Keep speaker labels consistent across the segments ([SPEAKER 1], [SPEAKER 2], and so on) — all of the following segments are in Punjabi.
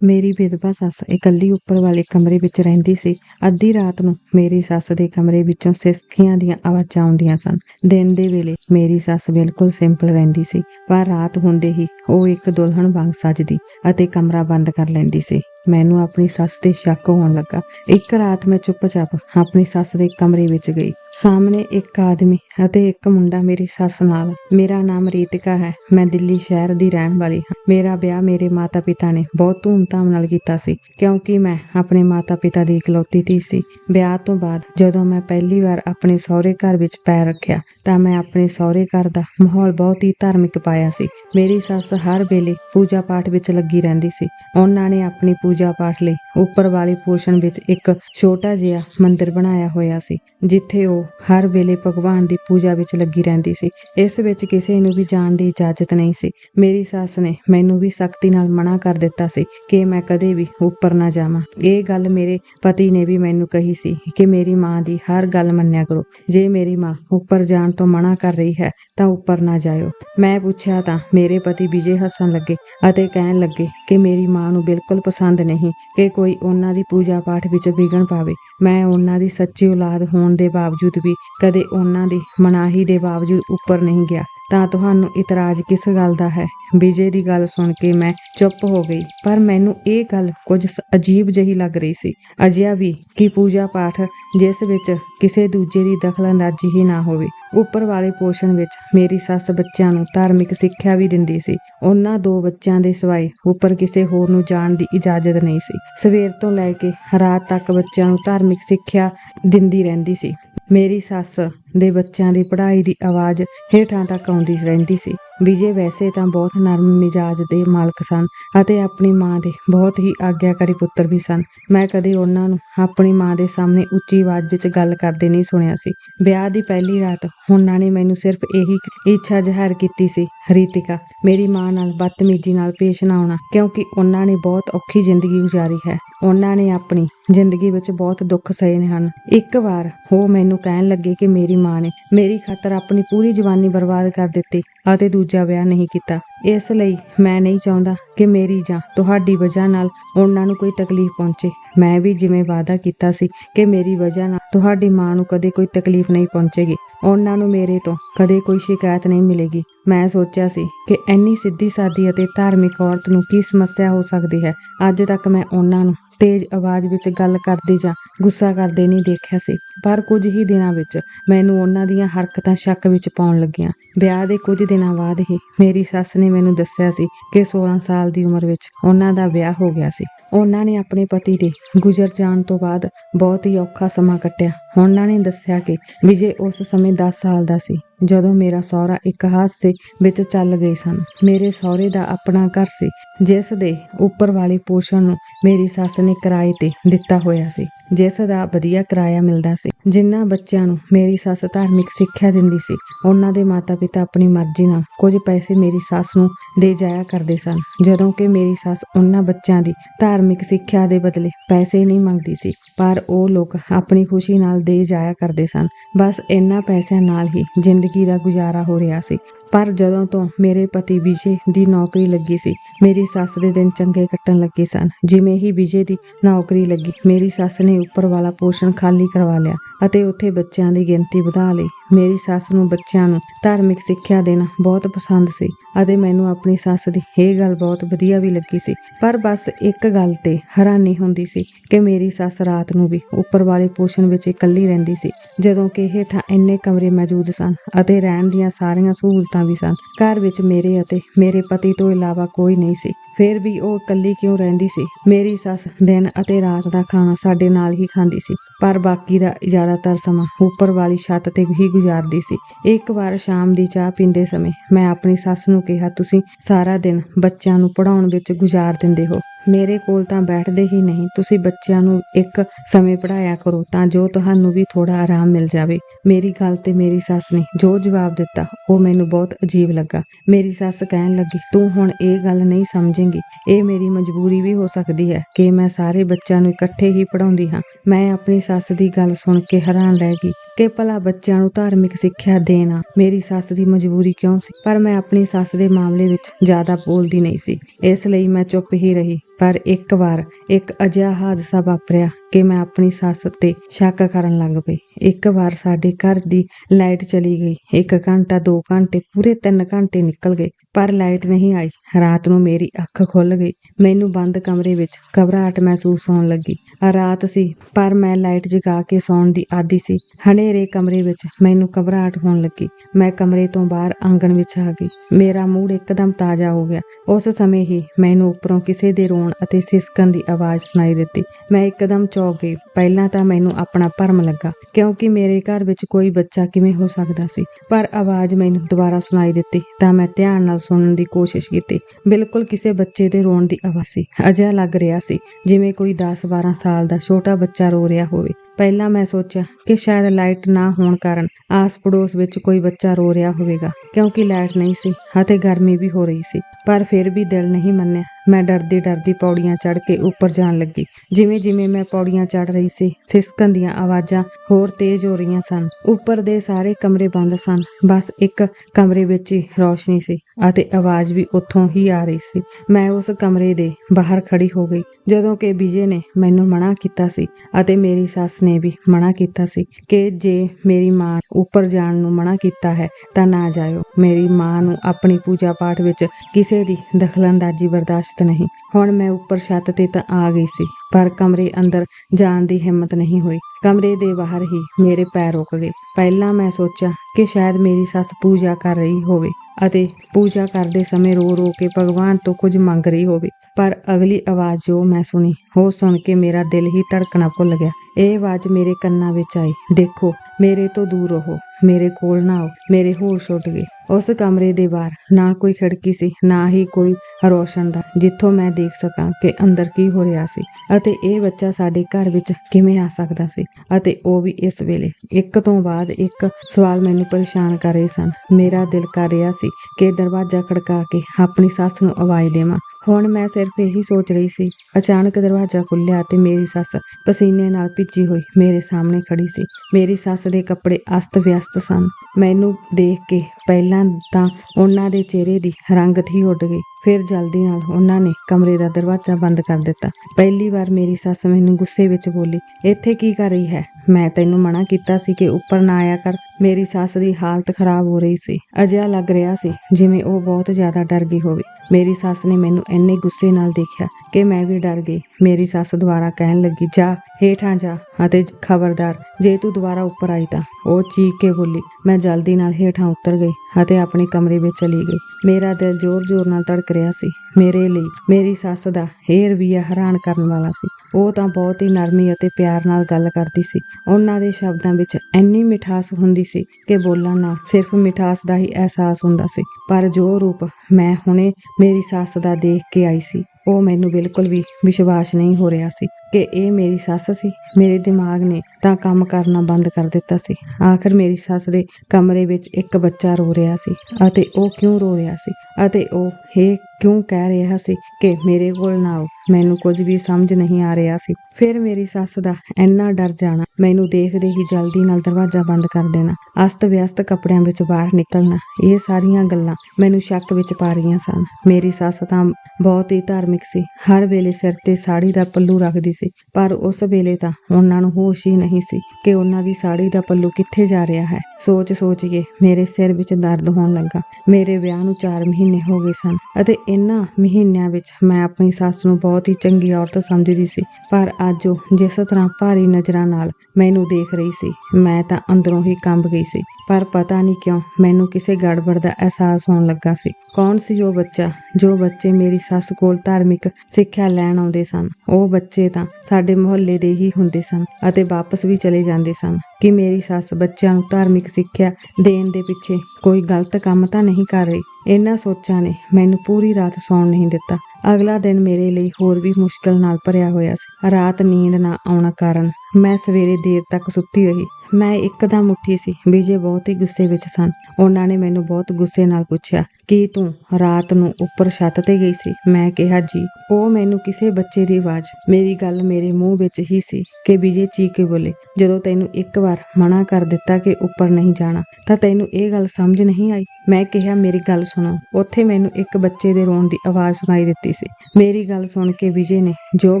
[SPEAKER 1] ਮੇਰੀ ਵਿਧਵਾ ਸੱਸ ਇਕੱਲੀ ਉੱਪਰ ਵਾਲੇ ਕਮਰੇ ਵਿੱਚ ਰਹਿੰਦੀ ਸੀ। ਅੱਧੀ ਰਾਤ ਨੂੰ ਮੇਰੀ ਸੱਸ ਦੇ ਕਮਰੇ ਵਿੱਚੋਂ ਸਿਸਕੀਆਂ ਦੀਆਂ ਆਵਾਜ਼ਾਂ ਆਉਂਦੀਆਂ ਸਨ। ਦਿਨ ਦੇ ਵੇਲੇ ਮੇਰੀ ਸੱਸ ਬਿਲਕੁਲ ਸਿੰਪਲ ਰਹਿੰਦੀ ਸੀ, ਪਰ ਰਾਤ ਹੁੰਦੇ ਹੀ ਉਹ ਇੱਕ ਦੁਲਹਨ ਵਾਂਗ ਸੱਜਦੀ ਅਤੇ ਕਮਰਾ ਬੰਦ ਕਰ ਲੈਂਦੀ ਸੀ। ਮੈਨੂੰ ਆਪਣੀ ਸੱਸ ਤੇ ਸ਼ੱਕ ਹੋਣ ਲੱਗਾ। ਇੱਕ ਰਾਤ ਮੈਂ ਚੁੱਪਚਾਪ ਆਪਣੀ ਸੱਸ ਦੇ ਕਮਰੇ ਵਿੱਚ ਗਈ। ਸਾਹਮਣੇ ਇੱਕ ਆਦਮੀ ਅਤੇ ਇੱਕ ਮੁੰਡਾ ਮੇਰੀ ਸੱਸ ਨਾਲ। ਮੇਰਾ ਨਾਮ ਰੀਤਿਕਾ ਹੈ। ਮੈਂ ਦਿੱਲੀ ਸ਼ਹਿਰ ਦੀ ਰਹਿਣ ਵਾਲੀ ਹਾਂ। ਮੇਰਾ ਵਿਆਹ ਮੇਰੇ ਮਾਤਾ-ਪਿਤਾ ਨੇ ਬਹੁਤ ਧੂਮਧਾਮ ਨਾਲ ਕੀਤਾ ਸੀ, ਕਿਉਂਕਿ ਮੈਂ ਆਪਣੇ ਮਾਤਾ-ਪਿਤਾ ਦੀ ਇਕਲੌਤੀ ਧੀ ਸੀ। ਵਿਆਹ ਤੋਂ ਬਾਅਦ ਜਦੋਂ ਮੈਂ ਪਹਿਲੀ ਵਾਰ ਆਪਣੇ ਸਹੁਰੇ ਘਰ ਵਿੱਚ ਪੈਰ ਰੱਖਿਆ, ਤਾਂ ਮੈਂ ਆਪਣੇ ਸਹੁਰੇ ਘਰ ਦਾ ਮਾਹੌਲ ਬਹੁਤ ਹੀ ਧਾਰਮਿਕ ਪਾਇਆ ਸੀ। ਮੇਰੀ ਸੱਸ ਹਰ ਵੇਲੇ ਪੂਜਾ ਪਾਠ ਵਿੱਚ ਲੱਗੀ ਰਹਿੰਦੀ ਸੀ। ਉਹਨਾਂ ਨੇ ਆਪਣੀ ਪੂਜਾ ਪਾਠ ਲਈ ਉੱਪਰ ਵਾਲੇ ਪੋਰਸ਼ਨ ਵਿੱਚ ਇੱਕ ਛੋਟਾ ਜਿਹਾ ਮੰਦਿਰ ਬਣਾਇਆ ਹੋਇਆ ਸੀ, ਜਿੱਥੇ ਉਹ ਹਰ ਵੇਲੇ ਭਗਵਾਨ ਦੀ ਪੂਜਾ ਵਿੱਚ ਲੱਗੀ ਰਹਿੰਦੀ ਸੀ। ਇਸ ਵਿੱਚ ਕਿਸੇ ਨੂੰ ਵੀ ਜਾਣ ਦੀ ਇਜਾਜ਼ਤ ਨਹੀਂ ਸੀ। ਮੇਰੀ ਸੱਸ ਨੇ ਮੈਨੂੰ ਵੀ ਸਖਤੀ ਨਾਲ ਮਨਾ ਕਰ ਦਿੱਤਾ ਸੀ ਕਿ ਮੈਂ ਕਦੇ ਵੀ ਉੱਪਰ ਨਾ ਜਾਵਾਂ। ਇਹ ਗੱਲ ਮੇਰੇ ਪਤੀ ਨੇ ਵੀ ਮੈਨੂੰ ਕਹੀ ਸੀ ਕਿ ਮੇਰੀ ਮਾਂ ਦੀ ਹਰ ਗੱਲ ਮੰਨਿਆ ਕਰੋ। ਜੇ ਮੇਰੀ ਮਾਂ ਉੱਪਰ ਜਾਣ ਤੋਂ ਮਨਾ ਕਰ ਰਹੀ ਹੈ, ਤਾਂ ਉੱਪਰ ਨਾ ਜਾਇਓ। ਮੈਂ ਪੁੱਛਿਆ ਤਾਂ ਮੇਰੇ ਪਤੀ ਵਿਜੇ ਹੱਸਣ ਲੱਗੇ ਅਤੇ ਕਹਿਣ ਲੱਗੇ ਕਿ ਮੇਰੀ ਮਾਂ ਨੂੰ ਬਿਲਕੁਲ ਪਸੰਦ ਨਹੀਂ ਕਿ ਕੋਈ ਉਹਨਾਂ ਦੀ ਪੂਜਾ ਪਾਠ ਵਿੱਚ ਵਿਗਣ ਪਾਵੇ। ਮੈਂ ਉਹਨਾਂ ਦੀ ਸੱਚੀ ਔਲਾਦ ਹੋਣ ਦੇ ਬਾਵਜੂਦ ਵੀ ਕਦੇ ਉਹਨਾਂ ਦੀ ਮਨਾਹੀ ਦੇ ਬਾਵਜੂਦ ਉੱਪਰ ਨਹੀਂ ਗਿਆ। ਤਾਂ ਤੁਹਾਨੂੰ ਇਤਰਾਜ਼ ਕਿਸ ਗੱਲ ਦਾ ਹੈ? ਵਿਜੇ ਦੀ ਗੱਲ ਸੁਣ ਕੇ ਮੈਂ ਚੁੱਪ ਹੋ ਗਈ, ਪਰ ਮੈਨੂੰ ਇਹ ਗੱਲ ਕੁਝ ਅਜੀਬ ਜਿਹੀ ਲੱਗ ਰਹੀ ਸੀ। ਅਜਿਹਾ ਵੀ ਕਿ ਪੂਜਾ ਪਾਠ ਜਿਸ ਵਿੱਚ ਕਿਸੇ ਦੂਜੇ ਦੀ ਦਖਲਅੰਦਾਜ਼ੀ ਹੀ ਨਾ ਹੋਵੇ, ਉੱਪਰ ਵਾਲੇ ਪੋਰਸ਼ਨ ਵਿੱਚ ਮੇਰੀ ਸੱਸ ਬੱਚਿਆਂ ਨੂੰ ਧਾਰਮਿਕ ਸਿੱਖਿਆ ਵੀ ਦਿੰਦੀ ਸੀ। ਉਹਨਾਂ ਦੋ ਬੱਚਿਆਂ ਦੇ ਸਿਵਾਏ ਉੱਪਰ ਕਿਸੇ ਹੋਰ ਨੂੰ ਜਾਣ ਦੀ ਇਜਾਜ਼ਤ ਨਹੀਂ ਸੀ। ਸਵੇਰ ਤੋਂ ਲੈ ਕੇ ਰਾਤ ਤੱਕ ਬੱਚਿਆਂ ਨੂੰ ਧਾਰਮਿਕ ਸਿੱਖਿਆ ਦਿੰਦੀ ਰਹਿੰਦੀ ਸੀ। ਮੇਰੀ ਸੱਸ ਦੇ ਬੱਚਿਆਂ ਦੀ ਪੜ੍ਹਾਈ ਦੀ ਆਵਾਜ਼ ਹੇਠਾਂ ਤੱਕ ਆਉਂਦੀ ਰਹਿੰਦੀ ਸੀ। ਵਿਜੇ ਵੈਸੇ ਤਾਂ ਬਹੁਤ ਨਰਮ ਮਿਜਾਜ ਦੇ ਮਾਲਕ ਸਨ ਅਤੇ ਆਪਣੀ ਮਾਂ ਦੇ ਬਹੁਤ ਹੀ ਆਗਿਆਕਾਰੀ ਪੁੱਤਰ ਵੀ ਸਨ। ਮੈਂ ਕਦੇ ਉਹਨਾਂ ਨੂੰ ਆਪਣੀ ਮਾਂ ਦੇ ਸਾਹਮਣੇ ਉੱਚੀ ਆਵਾਜ਼ ਵਿੱਚ ਗੱਲ ਕਰਦੇ ਨਹੀਂ ਸੁਣਿਆ ਸੀ। ਵਿਆਹ ਦੀ ਪਹਿਲੀ ਰਾਤ ਉਹਨਾਂ ਨੇ ਮੈਨੂੰ ਸਿਰਫ ਇਹੀ ਇੱਛਾ ਜ਼ਾਹਰ ਕੀਤੀ ਸੀ, ਰੀਤਿਕਾ, ਮੇਰੀ ਮਾਂ ਨਾਲ ਬਦਤਮੀਜ਼ੀ ਨਾਲ ਪੇਸ਼ ਨਾ ਆਉਣਾ, ਕਿਉਂਕਿ ਉਹਨਾਂ ਨੇ ਬਹੁਤ ਔਖੀ ਜ਼ਿੰਦਗੀ ਗੁਜ਼ਾਰੀ ਹੈ। ਉਹਨਾਂ ਨੇ ਆਪਣੀ ਜ਼ਿੰਦਗੀ ਵਿੱਚ ਬਹੁਤ ਦੁੱਖ ਸਹੇ ਹਨ। ਇੱਕ ਵਾਰ ਉਹ ਮੈਨੂੰ ਕਹਿਣ ਲੱਗੇ ਕਿ ਮੇਰੀ ਮਾਂ ਨੇ ਮੇਰੀ ਖਾਤਰ ਆਪਣੀ ਪੂਰੀ ਜਵਾਨੀ ਬਰਬਾਦ ਕਰ ਦਿੱਤੀ ਅਤੇ ਦੂਜਾ ਵਿਆਹ ਨਹੀਂ ਕੀਤਾ। ਇਸ ਲਈ ਮੈਂ ਨਹੀਂ ਚਾਹੁੰਦਾ ਕਿ ਮੇਰੀ ਜਾਂ ਤੁਹਾਡੀ ਵਜ੍ਹਾ ਨਾਲ ਉਹਨਾਂ ਨੂੰ ਕੋਈ ਤਕਲੀਫ ਪਹੁੰਚੇ। ਮੈਂ ਵੀ ਜਿਵੇਂ ਵਾਅਦਾ ਕੀਤਾ ਸੀ ਕਿ ਮੇਰੀ ਵਜ੍ਹਾ ਨਾਲ ਤੁਹਾਡੀ ਮਾਂ ਨੂੰ ਕਦੇ ਕੋਈ ਤਕਲੀਫ ਨਹੀਂ ਪਹੁੰਚੇਗੀ। ਉਹਨਾਂ ਨੂੰ ਮੇਰੇ ਤੋਂ ਕਦੇ ਕੋਈ ਸ਼ਿਕਾਇਤ ਨਹੀਂ ਮਿਲੇਗੀ। ਮੈਂ ਸੋਚਿਆ ਸੀ ਕਿ ਇੰਨੀ ਸਿੱਧੀ ਸਾਦੀ ਅਤੇ ਧਾਰਮਿਕ ਔਰਤ ਨੂੰ ਕੀ ਸਮੱਸਿਆ ਹੋ ਸਕਦੀ ਹੈ। ਅੱਜ ਤੱਕ ਮੈਂ ਉਹਨਾਂ ਨੂੰ ਤੇਜ਼ ਆਵਾਜ਼ ਵਿੱਚ ਗੱਲ ਕਰਦੇ ਜਾਂ ਗੁੱਸਾ ਕਰਦੇ ਨਹੀਂ ਦੇਖਿਆ ਸੀ। ਪਰ ਕੁਝ ਹੀ ਦਿਨਾਂ ਵਿੱਚ ਮੈਨੂੰ ਉਹਨਾਂ ਦੀਆਂ ਹਰਕਤਾਂ ਸ਼ੱਕ ਵਿੱਚ ਪਾਉਣ ਲੱਗੀਆਂ। ਵਿਆਹ ਦੇ ਕੁਝ ਦਿਨਾਂ ਬਾਅਦ ਹੀ ਮੇਰੀ ਸੱਸ ਨੇ ਮੈਨੂੰ ਦੱਸਿਆ ਸੀ ਕਿ 16 ਸਾਲ ਦੀ ਉਮਰ ਵਿੱਚ ਉਹਨਾਂ ਦਾ ਵਿਆਹ ਹੋ ਗਿਆ ਸੀ। ਉਹਨਾਂ ਨੇ ਆਪਣੇ ਪਤੀ ਦੇ ਗੁਜ਼ਰ ਜਾਣ ਤੋਂ ਬਾਅਦ ਬਹੁਤ ਹੀ ਔਖਾ ਸਮਾਂ ਕੱਟਿਆ। ਉਹਨਾਂ ਨੇ ਦੱਸਿਆ ਕਿ ਵਿਜੇ ਉਸ ਸਮੇਂ 10 ਸਾਲ ਦਾ ਸੀ, ਜਦੋਂ ਮੇਰਾ ਸਹੁਰਾ ਇੱਕ ਹਾਦਸੇ ਵਿੱਚ ਚੱਲ ਗਏ ਸਨ। ਮੇਰੇ ਸਹੁਰੇ ਦਾ ਆਪਣਾ ਘਰ ਸੀ, ਜਿਸ ਦੇ ਉੱਪਰ ਵਾਲੇ ਪੋਸ਼ਣ ਨੂੰ ਮੇਰੀ ਸੱਸ ਨੇ ਕਿਰਾਏ ਤੇ ਦਿੱਤਾ ਹੋਇਆ ਸੀ। ਜਿਸ ਦਾ ਵਧੀਆ ਕਿਰਾਇਆ ਮਿਲਦਾ ਸੀ ਜਿਨ੍ਹਾਂ ਬੱਚਿਆਂ ਨੂੰ ਮੇਰੀ ਸੱਸ ਧਾਰਮਿਕ ਸਿੱਖਿਆ ਦਿੰਦੀ ਸੀ, ਉਹਨਾਂ ਦੇ ਮਾਤਾ-ਪਿਤਾ ਆਪਣੀ ਮਰਜ਼ੀ ਨਾਲ ਕੁਝ ਪੈਸੇ ਮੇਰੀ ਸੱਸ ਨੂੰ ਦੇ ਜਾਇਆ ਕਰਦੇ ਸਨ। ਜਦੋਂ ਕਿ ਮੇਰੀ ਸੱਸ ਉਹਨਾਂ ਬੱਚਿਆਂ ਦੀ ਧਾਰਮਿਕ ਸਿੱਖਿਆ ਦੇ ਬਦਲੇ ਪੈਸੇ ਨਹੀਂ ਮੰਗਦੀ ਸੀ, ਪਰ ਉਹ ਲੋਕ ਆਪਣੀ ਖੁਸ਼ੀ ਨਾਲ ਦੇ ਜਾਇਆ ਕਰਦੇ ਸਨ। ਬਸ ਇਹਨਾਂ ਪੈਸਿਆਂ ਨਾਲ ਹੀ ਜ਼ਿੰਦਗੀ ਦਾ ਗੁਜ਼ਾਰਾ ਹੋ ਰਿਹਾ ਸੀ। ਪਰ ਜਦੋਂ ਤੋਂ ਮੇਰੇ ਪਤੀ ਵਿਜੇ ਦੀ ਨੌਕਰੀ ਲੱਗੀ ਸੀ, ਮੇਰੀ ਸੱਸ ਦੇ ਦਿਨ ਚੰਗੇ ਕੱਟਣ ਲੱਗੇ ਸਨ। ਜਿਵੇਂ ਹੀ ਵਿਜੇ ਦੀ ਨੌਕਰੀ ਲੱਗੀ, ਮੇਰੀ ਸੱਸ ਨੇ ਉੱਪਰ ਵਾਲਾ ਪੋਰਸ਼ਨ ਖਾਲੀ ਕਰਵਾ ਲਿਆ। ਅਤੇ ਉੱਥੇ ਬੱਚਿਆਂ ਦੀ ਗਿਣਤੀ ਵਧਾ ਲਈ। ਮੇਰੀ ਸੱਸ ਨੂੰ ਬੱਚਿਆਂ ਨੂੰ ਧਾਰਮਿਕ ਸਿੱਖਿਆ ਦੇਣਾ ਬਹੁਤ ਪਸੰਦ ਸੀ ਅਤੇ ਮੈਨੂੰ ਆਪਣੀ ਸੱਸ ਦੀ ਇਹ ਗੱਲ ਬਹੁਤ ਵਧੀਆ ਵੀ ਲੱਗੀ ਸੀ। ਪਰ ਬਸ ਇੱਕ ਗੱਲ ਤੇ ਹੈਰਾਨੀ ਹੁੰਦੀ ਸੀ ਕਿ ਮੇਰੀ ਸੱਸ ਰਾਤ ਨੂੰ ਵੀ ਉੱਪਰ ਵਾਲੇ ਪੋਰਸ਼ਨ ਵਿੱਚ ਇਕੱਲੀ ਰਹਿੰਦੀ ਸੀ, ਜਦੋਂ ਕਿ ਹੇਠਾਂ ਇੰਨੇ ਕਮਰੇ ਮੌਜੂਦ ਸਨ ਅਤੇ ਰਹਿਣ ਦੀਆਂ ਸਾਰੀਆਂ ਸਹੂਲਤਾਂ ਵੀ ਸਨ। ਘਰ ਵਿੱਚ ਮੇਰੇ ਅਤੇ ਮੇਰੇ ਪਤੀ ਤੋਂ ਇਲਾਵਾ ਕੋਈ ਨਹੀਂ ਸੀ। ਫਿਰ ਵੀ ਉਹ ਇਕੱਲੀ ਕਿਉਂ ਰਹਿੰਦੀ ਸੀ? ਮੇਰੀ ਸੱਸ ਦਿਨ ਅਤੇ ਰਾਤ ਦਾ ਖਾਣਾ ਸਾਡੇ ਨਾਲ ਹੀ ਖਾਂਦੀ ਸੀ, ਪਰ ਬਾਕੀ ਦਾ ਜ਼ਿਆਦਾਤਰ ਸਮਾਂ ਉੱਪਰ ਵਾਲੀ ਛੱਤ ਤੇ ਹੀ ਗੁਜ਼ਾਰਦੀ ਸੀ। ਇੱਕ ਵਾਰ ਸ਼ਾਮ ਦੀ ਚਾਹ ਪੀਂਦੇ ਸਮੇਂ ਮੈਂ ਆਪਣੀ ਸੱਸ ਨੂੰ ਕਿਹਾ, ਤੁਸੀਂ ਸਾਰਾ ਦਿਨ ਬੱਚਿਆਂ ਨੂੰ ਪੜਾਉਣ ਵਿੱਚ ਗੁਜ਼ਾਰ ਦਿੰਦੇ ਹੋ। ਮੇਰੇ ਕੋਲ ਤਾਂ ਬੈਠਦੇ ਹੀ ਨਹੀਂ। ਤੁਸੀਂ ਬੱਚਿਆਂ ਨੂੰ ਇੱਕ ਸਮੇਂ ਪੜਾਇਆ ਕਰੋ ਤਾਂ ਜੋ ਤੁਹਾਨੂੰ ਵੀ ਥੋੜਾ ਆਰਾਮ ਮਿਲ ਜਾਵੇ। ਮੇਰੀ ਗੱਲ ਤੇ ਮੇਰੀ ਸੱਸ ਨੇ ਜੋ ਜਵਾਬ ਦਿੱਤਾ, ਉਹ ਮੈਨੂੰ ਬਹੁਤ ਅਜੀਬ ਲੱਗਾ। ਮੇਰੀ ਸੱਸ ਕਹਿਣ ਲੱਗੀ, ਤੂੰ ਹੁਣ ਇਹ ਗੱਲ ਨਹੀਂ ਸਮਝੇਂਗੀ। ਇਹ ਮੇਰੀ ਮਜਬੂਰੀ ਵੀ ਹੋ ਸਕਦੀ ਹੈ ਕਿ ਮੈਂ ਸਾਰੇ ਬੱਚਿਆਂ ਨੂੰ ਇਕੱਠੇ ਹੀ ਪੜਾਉਂਦੀ ਹਾਂ। ਮੈਂ ਆਪਣੀ ਸੱਸ ਦੀ ਗੱਲ ਸੁਣ ਕੇ ਹੈਰਾਨ ਰਹਿ ਗਈ ਕਿ ਭਲਾ ਬੱਚਿਆਂ ਨੂੰ ਧਾਰਮਿਕ ਸਿੱਖਿਆ ਦੇਣਾ ਮੇਰੀ ਸੱਸ ਦੀ ਮਜਬੂਰੀ ਕਿਉਂ ਸੀ? ਪਰ ਮੈਂ ਆਪਣੀ ਸੱਸ ਦੇ ਮਾਮਲੇ ਵਿੱਚ ਜ਼ਿਆਦਾ ਬੋਲਦੀ ਨਹੀਂ ਸੀ। ਇਸ ਲਈ ਮੈਂ ਚੁੱਪ ਹੀ ਰਹੀ। ਪਰ ਇੱਕ ਵਾਰ ਇੱਕ ਅਜਿਹਾ ਹਾਦਸਾ ਵਾਪਰਿਆ। ਕਿ ਮੈਂ ਆਪਣੀ ਸੱਸ ਤੇ ਸ਼ੱਕ ਕਰਨ ਲੱਗ ਪਈ। ਇੱਕ ਵਾਰ ਸਾਡੇ ਘਰ ਦੀ ਲਾਈਟ ਚਲੀ ਗਈ। ਇੱਕ ਘੰਟਾ, ਦੋ ਘੰਟੇ, ਪੂਰੇ ਤਿੰਨ ਘੰਟੇ ਨਿਕਲ ਗਏ, ਪਰ ਲਾਈਟ ਨਹੀਂ ਆਈ। ਰਾਤ ਨੂੰ ਮੇਰੀ ਅੱਖ ਖੁੱਲ ਗਈ। ਮੈਨੂੰ ਬੰਦ ਕਮਰੇ ਵਿੱਚ ਘਬਰਾਹਟ ਮਹਿਸੂਸ ਹੋਣ ਲੱਗੀ। ਰਾਤ ਸੀ, ਪਰ ਮੈਂ ਲਾਈਟ ਜਗਾ ਕੇ ਸੌਣ ਦੀ ਆਦੀ ਸੀ। ਹਨੇਰੇ ਕਮਰੇ ਵਿੱਚ ਮੈਨੂੰ ਘਬਰਾਹਟ ਹੋਣ ਲੱਗੀ। ਮੈਂ ਕਮਰੇ ਤੋਂ ਬਾਹਰ ਆਂਗਣ ਵਿੱਚ ਆ ਗਈ। ਮੇਰਾ ਮੂਡ ਇੱਕਦਮ ਤਾਜ਼ਾ ਹੋ ਗਿਆ। ਉਸ ਸਮੇਂ ਹੀ ਮੈਨੂੰ ਉੱਪਰੋਂ ਕਿਸੇ ਦੇ ਰੋਣ ਅਤੇ ਸਿਸਕਣ ਦੀ ਆਵਾਜ਼ ਸੁਣਾਈ ਦਿੱਤੀ। ਮੈਂ ਇੱਕਦਮ ਚੌਂਕ ਗਈ ਪਹਿਲਾਂ ਤਾਂ ਮੈਨੂੰ ਆਪਣਾ ਭਰਮ ਲੱਗਾ, ਕਿਉਂਕਿ ਮੇਰੇ ਘਰ ਵਿੱਚ ਕੋਈ ਬੱਚਾ ਕਿਵੇਂ ਹੋ ਸਕਦਾ ਸੀ। ਪਰ ਆਵਾਜ਼ ਮੈਨੂੰ ਦੁਬਾਰਾ ਸੁਣਾਈ ਦਿੱਤੀ, ਤਾਂ ਮੈਂ ਧਿਆਨ ਨਾਲ ਸੁਣਨ ਦੀ ਕੋਸ਼ਿਸ਼ ਕੀਤੀ। ਬਿਲਕੁਲ ਕਿਸੇ ਬੱਚੇ ਦੇ ਰੋਣ ਦੀ ਆਵਾਜ਼ ਸੀ, ਅਜਿਹਾ ਲੱਗ ਰਿਹਾ ਸੀ, ਜਿਵੇਂ ਕੋਈ 10-12 ਸਾਲ ਦਾ ਛੋਟਾ ਬੱਚਾ ਰੋ ਰਿਹਾ ਹੋਵੇ। ਪਹਿਲਾਂ ਮੈਂ ਸੋਚਿਆ ਕਿ ਸ਼ਾਇਦ ਲਾਈਟ ਨਾ ਹੋਣ ਕਾਰਨ ਆਸ-ਪੜੋਸ ਵਿੱਚ ਕੋਈ ਬੱਚਾ ਰੋ ਰਿਹਾ ਹੋਵੇਗਾ, ਕਿਉਂਕਿ ਲਾਈਟ ਨਹੀਂ ਸੀ ਅਤੇ ਗਰਮੀ ਵੀ ਹੋ ਰਹੀ ਸੀ, ਪਰ ਫਿਰ ਵੀ ਦਿਲ ਨਹੀਂ ਮੰਨਿਆ। ਮੈਂ ਡਰਦੀ ਡਰਦੀ ਪੌੜੀਆਂ ਚੜ੍ਹ ਕੇ ਉੱਪਰ ਜਾਣ ਲੱਗੀ। ਜਿਵੇਂ ਜਿਵੇਂ ਮੈਂ ਪੌੜੀਆਂ ਚੜ੍ਹ ਰਹੀ ਸੀ, ਸਿਸਕਣ ਦੀਆਂ ਆਵਾਜ਼ਾਂ ਹੋਰ ਤੇਜ਼ ਹੋ ਰਹੀਆਂ ਸਨ। ਉੱਪਰ ਦੇ ਸਾਰੇ ਕਮਰੇ ਬੰਦ ਸਨ। ਬਸ ਇੱਕ ਕਮਰੇ ਵਿੱਚ ਹੀ ਰੌਸ਼ਨੀ ਸੀ ਅਤੇ ਆਵਾਜ਼ ਵੀ ਉੱਥੋਂ ਹੀ ਆ ਰਹੀ ਸੀ। ਮੈਂ ਉਸ ਕਮਰੇ ਦੇ ਬਾਹਰ ਖੜੀ ਹੋ ਗਈ, ਜਦੋਂ ਕਿ ਵਿਜੇ ਨੇ ਮੈਨੂੰ ਮਨਾ ਕੀਤਾ ਸੀ ਅਤੇ ਮੇਰੀ ਸੱਸ ਨੇ ਵੀ ਮਨਾ ਕੀਤਾ ਸੀ ਕਿ ਜੇ ਮੇਰੀ ਮਾਂ ਉੱਪਰ ਜਾਣ ਨੂੰ ਮਨਾ ਕੀਤਾ ਹੈ, ਤਾਂ ਨਾ ਜਾਇਓ। ਮੇਰੀ ਮਾਂ ਨੂੰ ਆਪਣੀ ਪੂਜਾ ਪਾਠ ਵਿੱਚ ਕਿਸੇ ਦੀ ਦਖਲਅੰਦਾਜ਼ੀ ਬਰਦਾਸ਼ਤ ਨਹੀਂ। ਹੁਣ ਮੈਂ ਉੱਪਰ ਛੱਤ ਤੇ ਤਾਂ ਆ ਗਈ ਸੀ, ਪਰ ਕਮਰੇ ਅੰਦਰ ਜਾਣ ਦੀ ਹਿੰਮਤ ਨਹੀਂ ਹੋਈ। ਕਮਰੇ ਦੇ ਬਾਹਰ ਹੀ ਮੇਰੇ ਪੈਰ ਰੁਕ ਗਏ। ਪਹਿਲਾਂ ਮੈਂ ਸੋਚਿਆ ਕਿ ਸ਼ਾਇਦ ਮੇਰੀ ਸੱਸ ਪੂਜਾ ਕਰ ਰਹੀ ਹੋਵੇ ਅਤੇ ਪੂਜਾ ਕਰਦੇ ਸਮੇਂ ਰੋ ਰੋ ਕੇ ਭਗਵਾਨ ਤੋਂ ਕੁਝ ਮੰਗ ਰਹੀ ਹੋਵੇ। ਪਰ ਅਗਲੀ ਆਵਾਜ਼ ਜੋ ਮੈਂ ਸੁਣੀ, ਉਹ ਸੁਣ ਕੇ ਮੇਰਾ ਦਿਲ ਹੀ ਧੜਕਣਾ ਭੁੱਲ ਗਿਆ। ਇਹ ਆਵਾਜ਼ ਮੇਰੇ ਕੰਨਾਂ ਵਿੱਚ ਆਈ, ਦੇਖੋ, ਮੇਰੇ ਤੋਂ ਦੂਰ ਰਹੋ, ਮੇਰੇ ਕੋਲ ਨਾ ਆਓ, ਮੇਰੇ ਹੋਸ਼ ਉੱਡ ਗਏ। ਉਸ ਕਮਰੇ ਦੇ ਬਾਹਰ ਨਾ ਕੋਈ ਖਿੜਕੀ ਸੀ, ਨਾ ਹੀ ਕੋਈ ਰੋਸ਼ਨ ਦਾ, ਜਿੱਥੋਂ ਮੈਂ ਦੇਖ ਸਕਾਂ ਕਿ ਅੰਦਰ ਕੀ ਹੋ ਰਿਹਾ ਸੀ ਅਤੇ ਇਹ ਬੱਚਾ ਸਾਡੇ ਘਰ ਵਿੱਚ ਕਿਵੇਂ ਆ ਸਕਦਾ ਸੀ। ਅਤੇ ਉਹ ਵੀ ਇਸ ਵੇਲੇ। ਇੱਕ ਤੋਂ ਬਾਅਦ ਇੱਕ ਸਵਾਲ ਮੈਨੂੰ ਪਰੇਸ਼ਾਨ ਕਰ ਰਹੇ ਸਨ। ਮੇਰਾ ਦਿਲ ਕਰ ਰਿਹਾ ਸੀ ਕਿ ਦਰਵਾਜ਼ਾ ਖੜਕਾ ਕੇ ਆਪਣੀ ਸੱਸ ਨੂੰ ਆਵਾਜ਼ ਦੇਵਾਂ। ਹੁਣ ਮੈਂ ਸਿਰਫ ਇਹੀ ਸੋਚ ਰਹੀ ਸੀ। ਅਚਾਨਕ ਦਰਵਾਜ਼ਾ ਖੁੱਲਿਆ ਤੇ ਮੇਰੀ ਸੱਸ ਪਸੀਨੇ ਨਾਲ ਭਿੱਜੀ ਹੋਈ ਮੇਰੇ ਸਾਹਮਣੇ ਖੜੀ ਸੀ। ਮੇਰੀ ਸੱਸ ਦੇ ਕੱਪੜੇ ਅਸਤ-ਵਿਅਸਤ ਸਨ। ਮੈਨੂੰ ਦੇਖ ਕੇ ਪਹਿਲਾਂ ਤਾਂ ਉਹਨਾਂ ਦੇ ਚਿਹਰੇ ਦੀ ਰੰਗਤ ਹੀ ਉੱਡ ਗਈ। ਫਿਰ ਜਲਦੀ ਨਾਲ ਉਹਨਾਂ ਨੇ ਕਮਰੇ ਦਾ ਦਰਵਾਜ਼ਾ ਬੰਦ ਕਰ ਦਿੱਤਾ। ਪਹਿਲੀ ਵਾਰ ਮੇਰੀ ਸੱਸ ਮੈਨੂੰ ਗੁੱਸੇ ਵਿੱਚ ਬੋਲੀ, ਇੱਥੇ ਕੀ ਕਰ ਰਹੀ ਹੈ? ਮੈਂ ਤੈਨੂੰ ਮਨਾ ਕੀਤਾ ਸੀ ਕਿ ਉੱਪਰ ਨਾ ਆਇਆ ਕਰ। ਮੇਰੀ ਸੱਸ ਦੀ ਹਾਲਤ ਖਰਾਬ ਹੋ ਰਹੀ ਸੀ। ਅਜਿਹਾ ਲੱਗ ਰਿਹਾ ਸੀ ਜਿਵੇਂ ਉਹ ਬਹੁਤ ਜ਼ਿਆਦਾ ਡਰ ਗਈ ਹੋਵੇ। ਮੇਰੀ ਸੱਸ ਨੇ ਮੈਨੂੰ ਇੰਨੇ ਗੁੱਸੇ ਨਾਲ ਦੇਖਿਆ ਕਿ ਮੈਂ ਵੀ ਡਰ ਗਈ। ਮੇਰੀ ਸੱਸ ਦੁਬਾਰਾ ਕਹਿਣ ਲੱਗੀ, ਜਾ, ਹੇਠਾਂ ਜਾ ਅਤੇ ਖਬਰਦਾਰ, ਜੇ ਤੂੰ ਦੁਬਾਰਾ ਉੱਪਰ ਆਈ ਤਾਂ। ਉਹ ਚੀਕ ਕੇ ਬੋਲੀ, ਮੈਂ ਜਲਦੀ ਨਾਲ ਹੇਠਾਂ ਉਤਰ ਗਈ ਅਤੇ ਆਪਣੇ ਕਮਰੇ ਵਿੱਚ ਚਲੀ ਗਈ। ਮੇਰਾ ਦਿਲ ਜ਼ੋਰ-ਜ਼ੋਰ ਨਾਲ ਧੜਕ ਰਿਹਾ ਸੀ। ਮੇਰੇ ਲਈ ਮੇਰੀ ਸੱਸ ਦਾ ਇਹ ਰਵੱਈਆ ਹੈਰਾਨ ਕਰਨ ਵਾਲਾ ਸੀ। ਉਹ ਤਾਂ ਬਹੁਤ ਹੀ ਨਰਮੀ ਅਤੇ ਪਿਆਰ ਨਾਲ ਗੱਲ ਕਰਦੀ ਸੀ। ਉਹਨਾਂ ਦੇ ਸ਼ਬਦਾਂ ਵਿੱਚ ਇੰਨੀ ਮਿਠਾਸ ਹੁੰਦੀ ਸੀ ਕਿ ਬੋਲਣ ਨਾਲ ਸਿਰਫ ਮਿਠਾਸ ਦਾ ਹੀ ਅਹਿਸਾਸ ਹੁੰਦਾ ਸੀ। ਪਰ ਜੋ ਰੂਪ ਮੈਂ ਹੁਣੇ ਮੇਰੀ ਸੱਸ ਦਾ ਦੇਖ ਕੇ ਆਈ ਸੀ, ਉਹ ਮੈਨੂੰ ਬਿਲਕੁਲ ਵੀ ਵਿਸ਼ਵਾਸ ਨਹੀਂ ਹੋ ਰਿਹਾ ਸੀ ਕਿ ਇਹ ਮੇਰੀ ਸੱਸ ਸੀ। ਮੇਰੇ ਦਿਮਾਗ ਨੇ ਤਾਂ ਕੰਮ ਕਰਨਾ ਬੰਦ ਕਰ ਦਿੱਤਾ ਸੀ। ਆਖਰ ਮੇਰੀ ਸੱਸ ਦੇ ਕਮਰੇ ਵਿੱਚ ਇੱਕ ਬੱਚਾ ਰੋ ਰਿਹਾ ਸੀ ਅਤੇ ਉਹ ਕਿਉਂ ਰੋ ਰਿਹਾ ਸੀ ਅਤੇ ਉਹ ਇਹ ਕਿਉਂ ਕਹਿ ਰਿਹਾ ਸੀ ਕਿ ਮੇਰੇ ਕੋਲ ਨਾ ਆਓ? ਮੈਨੂੰ ਕੁਝ ਵੀ ਸਮਝ ਨਹੀਂ ਆ ਰਿਹਾ ਸੀ। ਫਿਰ ਮੇਰੀ ਸੱਸ ਦਾ ਇੰਨਾ ਡਰ ਜਾਣਾ, ਮੈਨੂੰ ਦੇਖਦੇ ਹੀ ਜਲਦੀ ਨਾਲ ਦਰਵਾਜ਼ਾ ਬੰਦ ਕਰ ਦੇਣਾ, ਅਸਤ-ਵਿਅਸਤ ਕੱਪੜਿਆਂ ਵਿੱਚ ਬਾਹਰ ਨਿਕਲਣਾ, ਇਹ ਸਾਰੀਆਂ ਗੱਲਾਂ ਮੈਨੂੰ ਸ਼ੱਕ ਵਿੱਚ ਪਾ ਰਹੀਆਂ ਸਨ। ਮੇਰੀ ਸੱਸ ਤਾਂ ਬਹੁਤ ਹੀ ਧਾਰਮਿਕ ਸੀ, ਹਰ ਵੇਲੇ ਸਿਰ ਤੇ ਸਾੜੀ ਦਾ ਪੱਲੂ ਰੱਖਦੀ ਸੀ, ਪਰ ਉਸ ਵੇਲੇ ਤਾਂ ਉਹਨਾਂ ਨੂੰ ਹੋਸ਼ ਹੀ ਨਹੀਂ ਸੀ ਕਿ ਉਹਨਾਂ ਦੀ ਸਾੜੀ ਦਾ ਪੱਲੂ ਕਿੱਥੇ ਜਾ ਰਿਹਾ ਹੈ। ਸੋਚ ਸੋਚ ਕੇ ਮੇਰੇ ਸਿਰ ਵਿੱਚ ਦਰਦ ਹੋਣ ਲੱਗਾ। ਮੇਰੇ ਵਿਆਹ ਨੂੰ 4 ਮਹੀਨੇ ਹੋ ਗਏ ਸਨ ਅਤੇ ਇਹਨਾਂ ਮਹੀਨਿਆਂ ਵਿੱਚ ਮੈਂ ਆਪਣੀ ਸੱਸ ਨੂੰ ਬਹੁਤ ਹੀ ਚੰਗੀ ਔਰਤ ਸਮਝਦੀ ਸੀ, ਪਰ ਅੱਜ ਉਹ ਜਿਸ ਤਰ੍ਹਾਂ ਭਾਰੀ ਨਜ਼ਰਾਂ ਨਾਲ ਮੈਨੂੰ ਦੇਖ ਰਹੀ ਸੀ, ਮੈਂ ਤਾਂ ਅੰਦਰੋਂ ਹੀ ਕੰਬ ਗਈ ਸੀ, ਪਰ ਪਤਾ ਨਹੀਂ ਕਿਉਂ ਮੈਨੂੰ ਕਿਸੇ ਗੜਬੜ ਦਾ ਅਹਿਸਾਸ ਹੋਣ ਲੱਗਾ ਸੀ। ਕੌਣ ਸੀ ਉਹ ਬੱਚਾ ਜੋ ਬੱਚੇ ਮੇਰੀ ਸੱਸ ਕੋਲ ਧਾਰਮਿਕ ਸਿੱਖਿਆ ਲੈਣ ਆਉਂਦੇ ਸਨ? ਉਹ ਬੱਚੇ ਤਾਂ ਸਾਡੇ ਮੁਹੱਲੇ ਦੇ ਹੀ ਹੁੰਦੇ ਸਨ ਅਤੇ ਵਾਪਸ ਵੀ ਚਲੇ ਜਾਂਦੇ ਸਨ। ਕਿ ਮੇਰੀ ਸੱਸ ਬੱਚਿਆਂ ਨੂੰ ਧਾਰਮਿਕ ਸਿੱਖਿਆ ਦੇਣ ਦੇ ਪਿੱਛੇ ਕੋਈ ਗਲਤ ਕੰਮ ਤਾਂ ਨਹੀਂ ਕਰ ਰਹੀ? ਇਹਨਾਂ ਸੋਚਾਂ ਨੇ ਮੈਨੂੰ ਪੂਰੀ ਰਾਤ ਸੌਣ ਨਹੀਂ ਦਿੱਤਾ। ਅਗਲਾ ਦਿਨ ਮੇਰੇ ਲਈ ਹੋਰ ਵੀ ਮੁਸ਼ਕਲ ਨਾਲ ਭਰਿਆ ਹੋਇਆ ਸੀ। ਰਾਤ ਨੀਂਦ ਨਾ ਆਉਣ ਕਾਰਨ ਮੈਂ ਸਵੇਰੇ ਦੇਰ ਤੱਕ ਸੁੱਤੀ ਰਹੀ। ਮੈਂ ਇੱਕਦਮ ਉੱਠੀ ਸੀ। ਵਿਜੇ ਬਹੁਤ ਹੀ ਗੁੱਸੇ ਵਿੱਚ ਸਨ। ਉਹਨਾਂ ਨੇ ਮੈਨੂੰ ਬਹੁਤ ਗੁੱਸੇ ਨਾਲ ਪੁੱਛਿਆ, ਕੀ ਤੂੰ ਰਾਤ ਨੂੰ ਉੱਪਰ ਛੱਤ ਤੇ ਗਈ ਸੀ? ਮੈਂ ਕਿਹਾ, ਜੀ, ਉਹ ਮੈਨੂੰ ਕਿਸੇ ਬੱਚੇ ਦੀ ਆਵਾਜ਼। ਮੇਰੀ ਗੱਲ ਮੇਰੇ ਮੂੰਹ ਵਿੱਚ ਹੀ ਸੀ ਕਿ ਵਿਜੇ ਚੀਕ ਕੇ ਬੋਲੇ, ਜਦੋਂ ਤੈਨੂੰ ਇੱਕ ਵਾਰ ਮਨਾ ਕਰ ਦਿੱਤਾ ਕਿ ਉੱਪਰ ਨਹੀਂ ਜਾਣਾ, ਤਾਂ ਤੈਨੂੰ ਇਹ ਗੱਲ ਸਮਝ ਨਹੀਂ ਆਈ? ਮੈਂ ਕਿਹਾ, ਮੇਰੀ ਗੱਲ ਸੁਣੋ। ਉੱਥੇ ਮੈਨੂੰ ਇੱਕ ਬੱਚੇ ਦੇ ਰੋਣ ਦੀ ਆਵਾਜ਼ ਸੁਣਾਈ ਦਿੱਤੀ ਸੀ। ਮੇਰੀ ਗੱਲ ਸੁਣ ਕੇ ਵਿਜੇ ਨੇ ਜੋ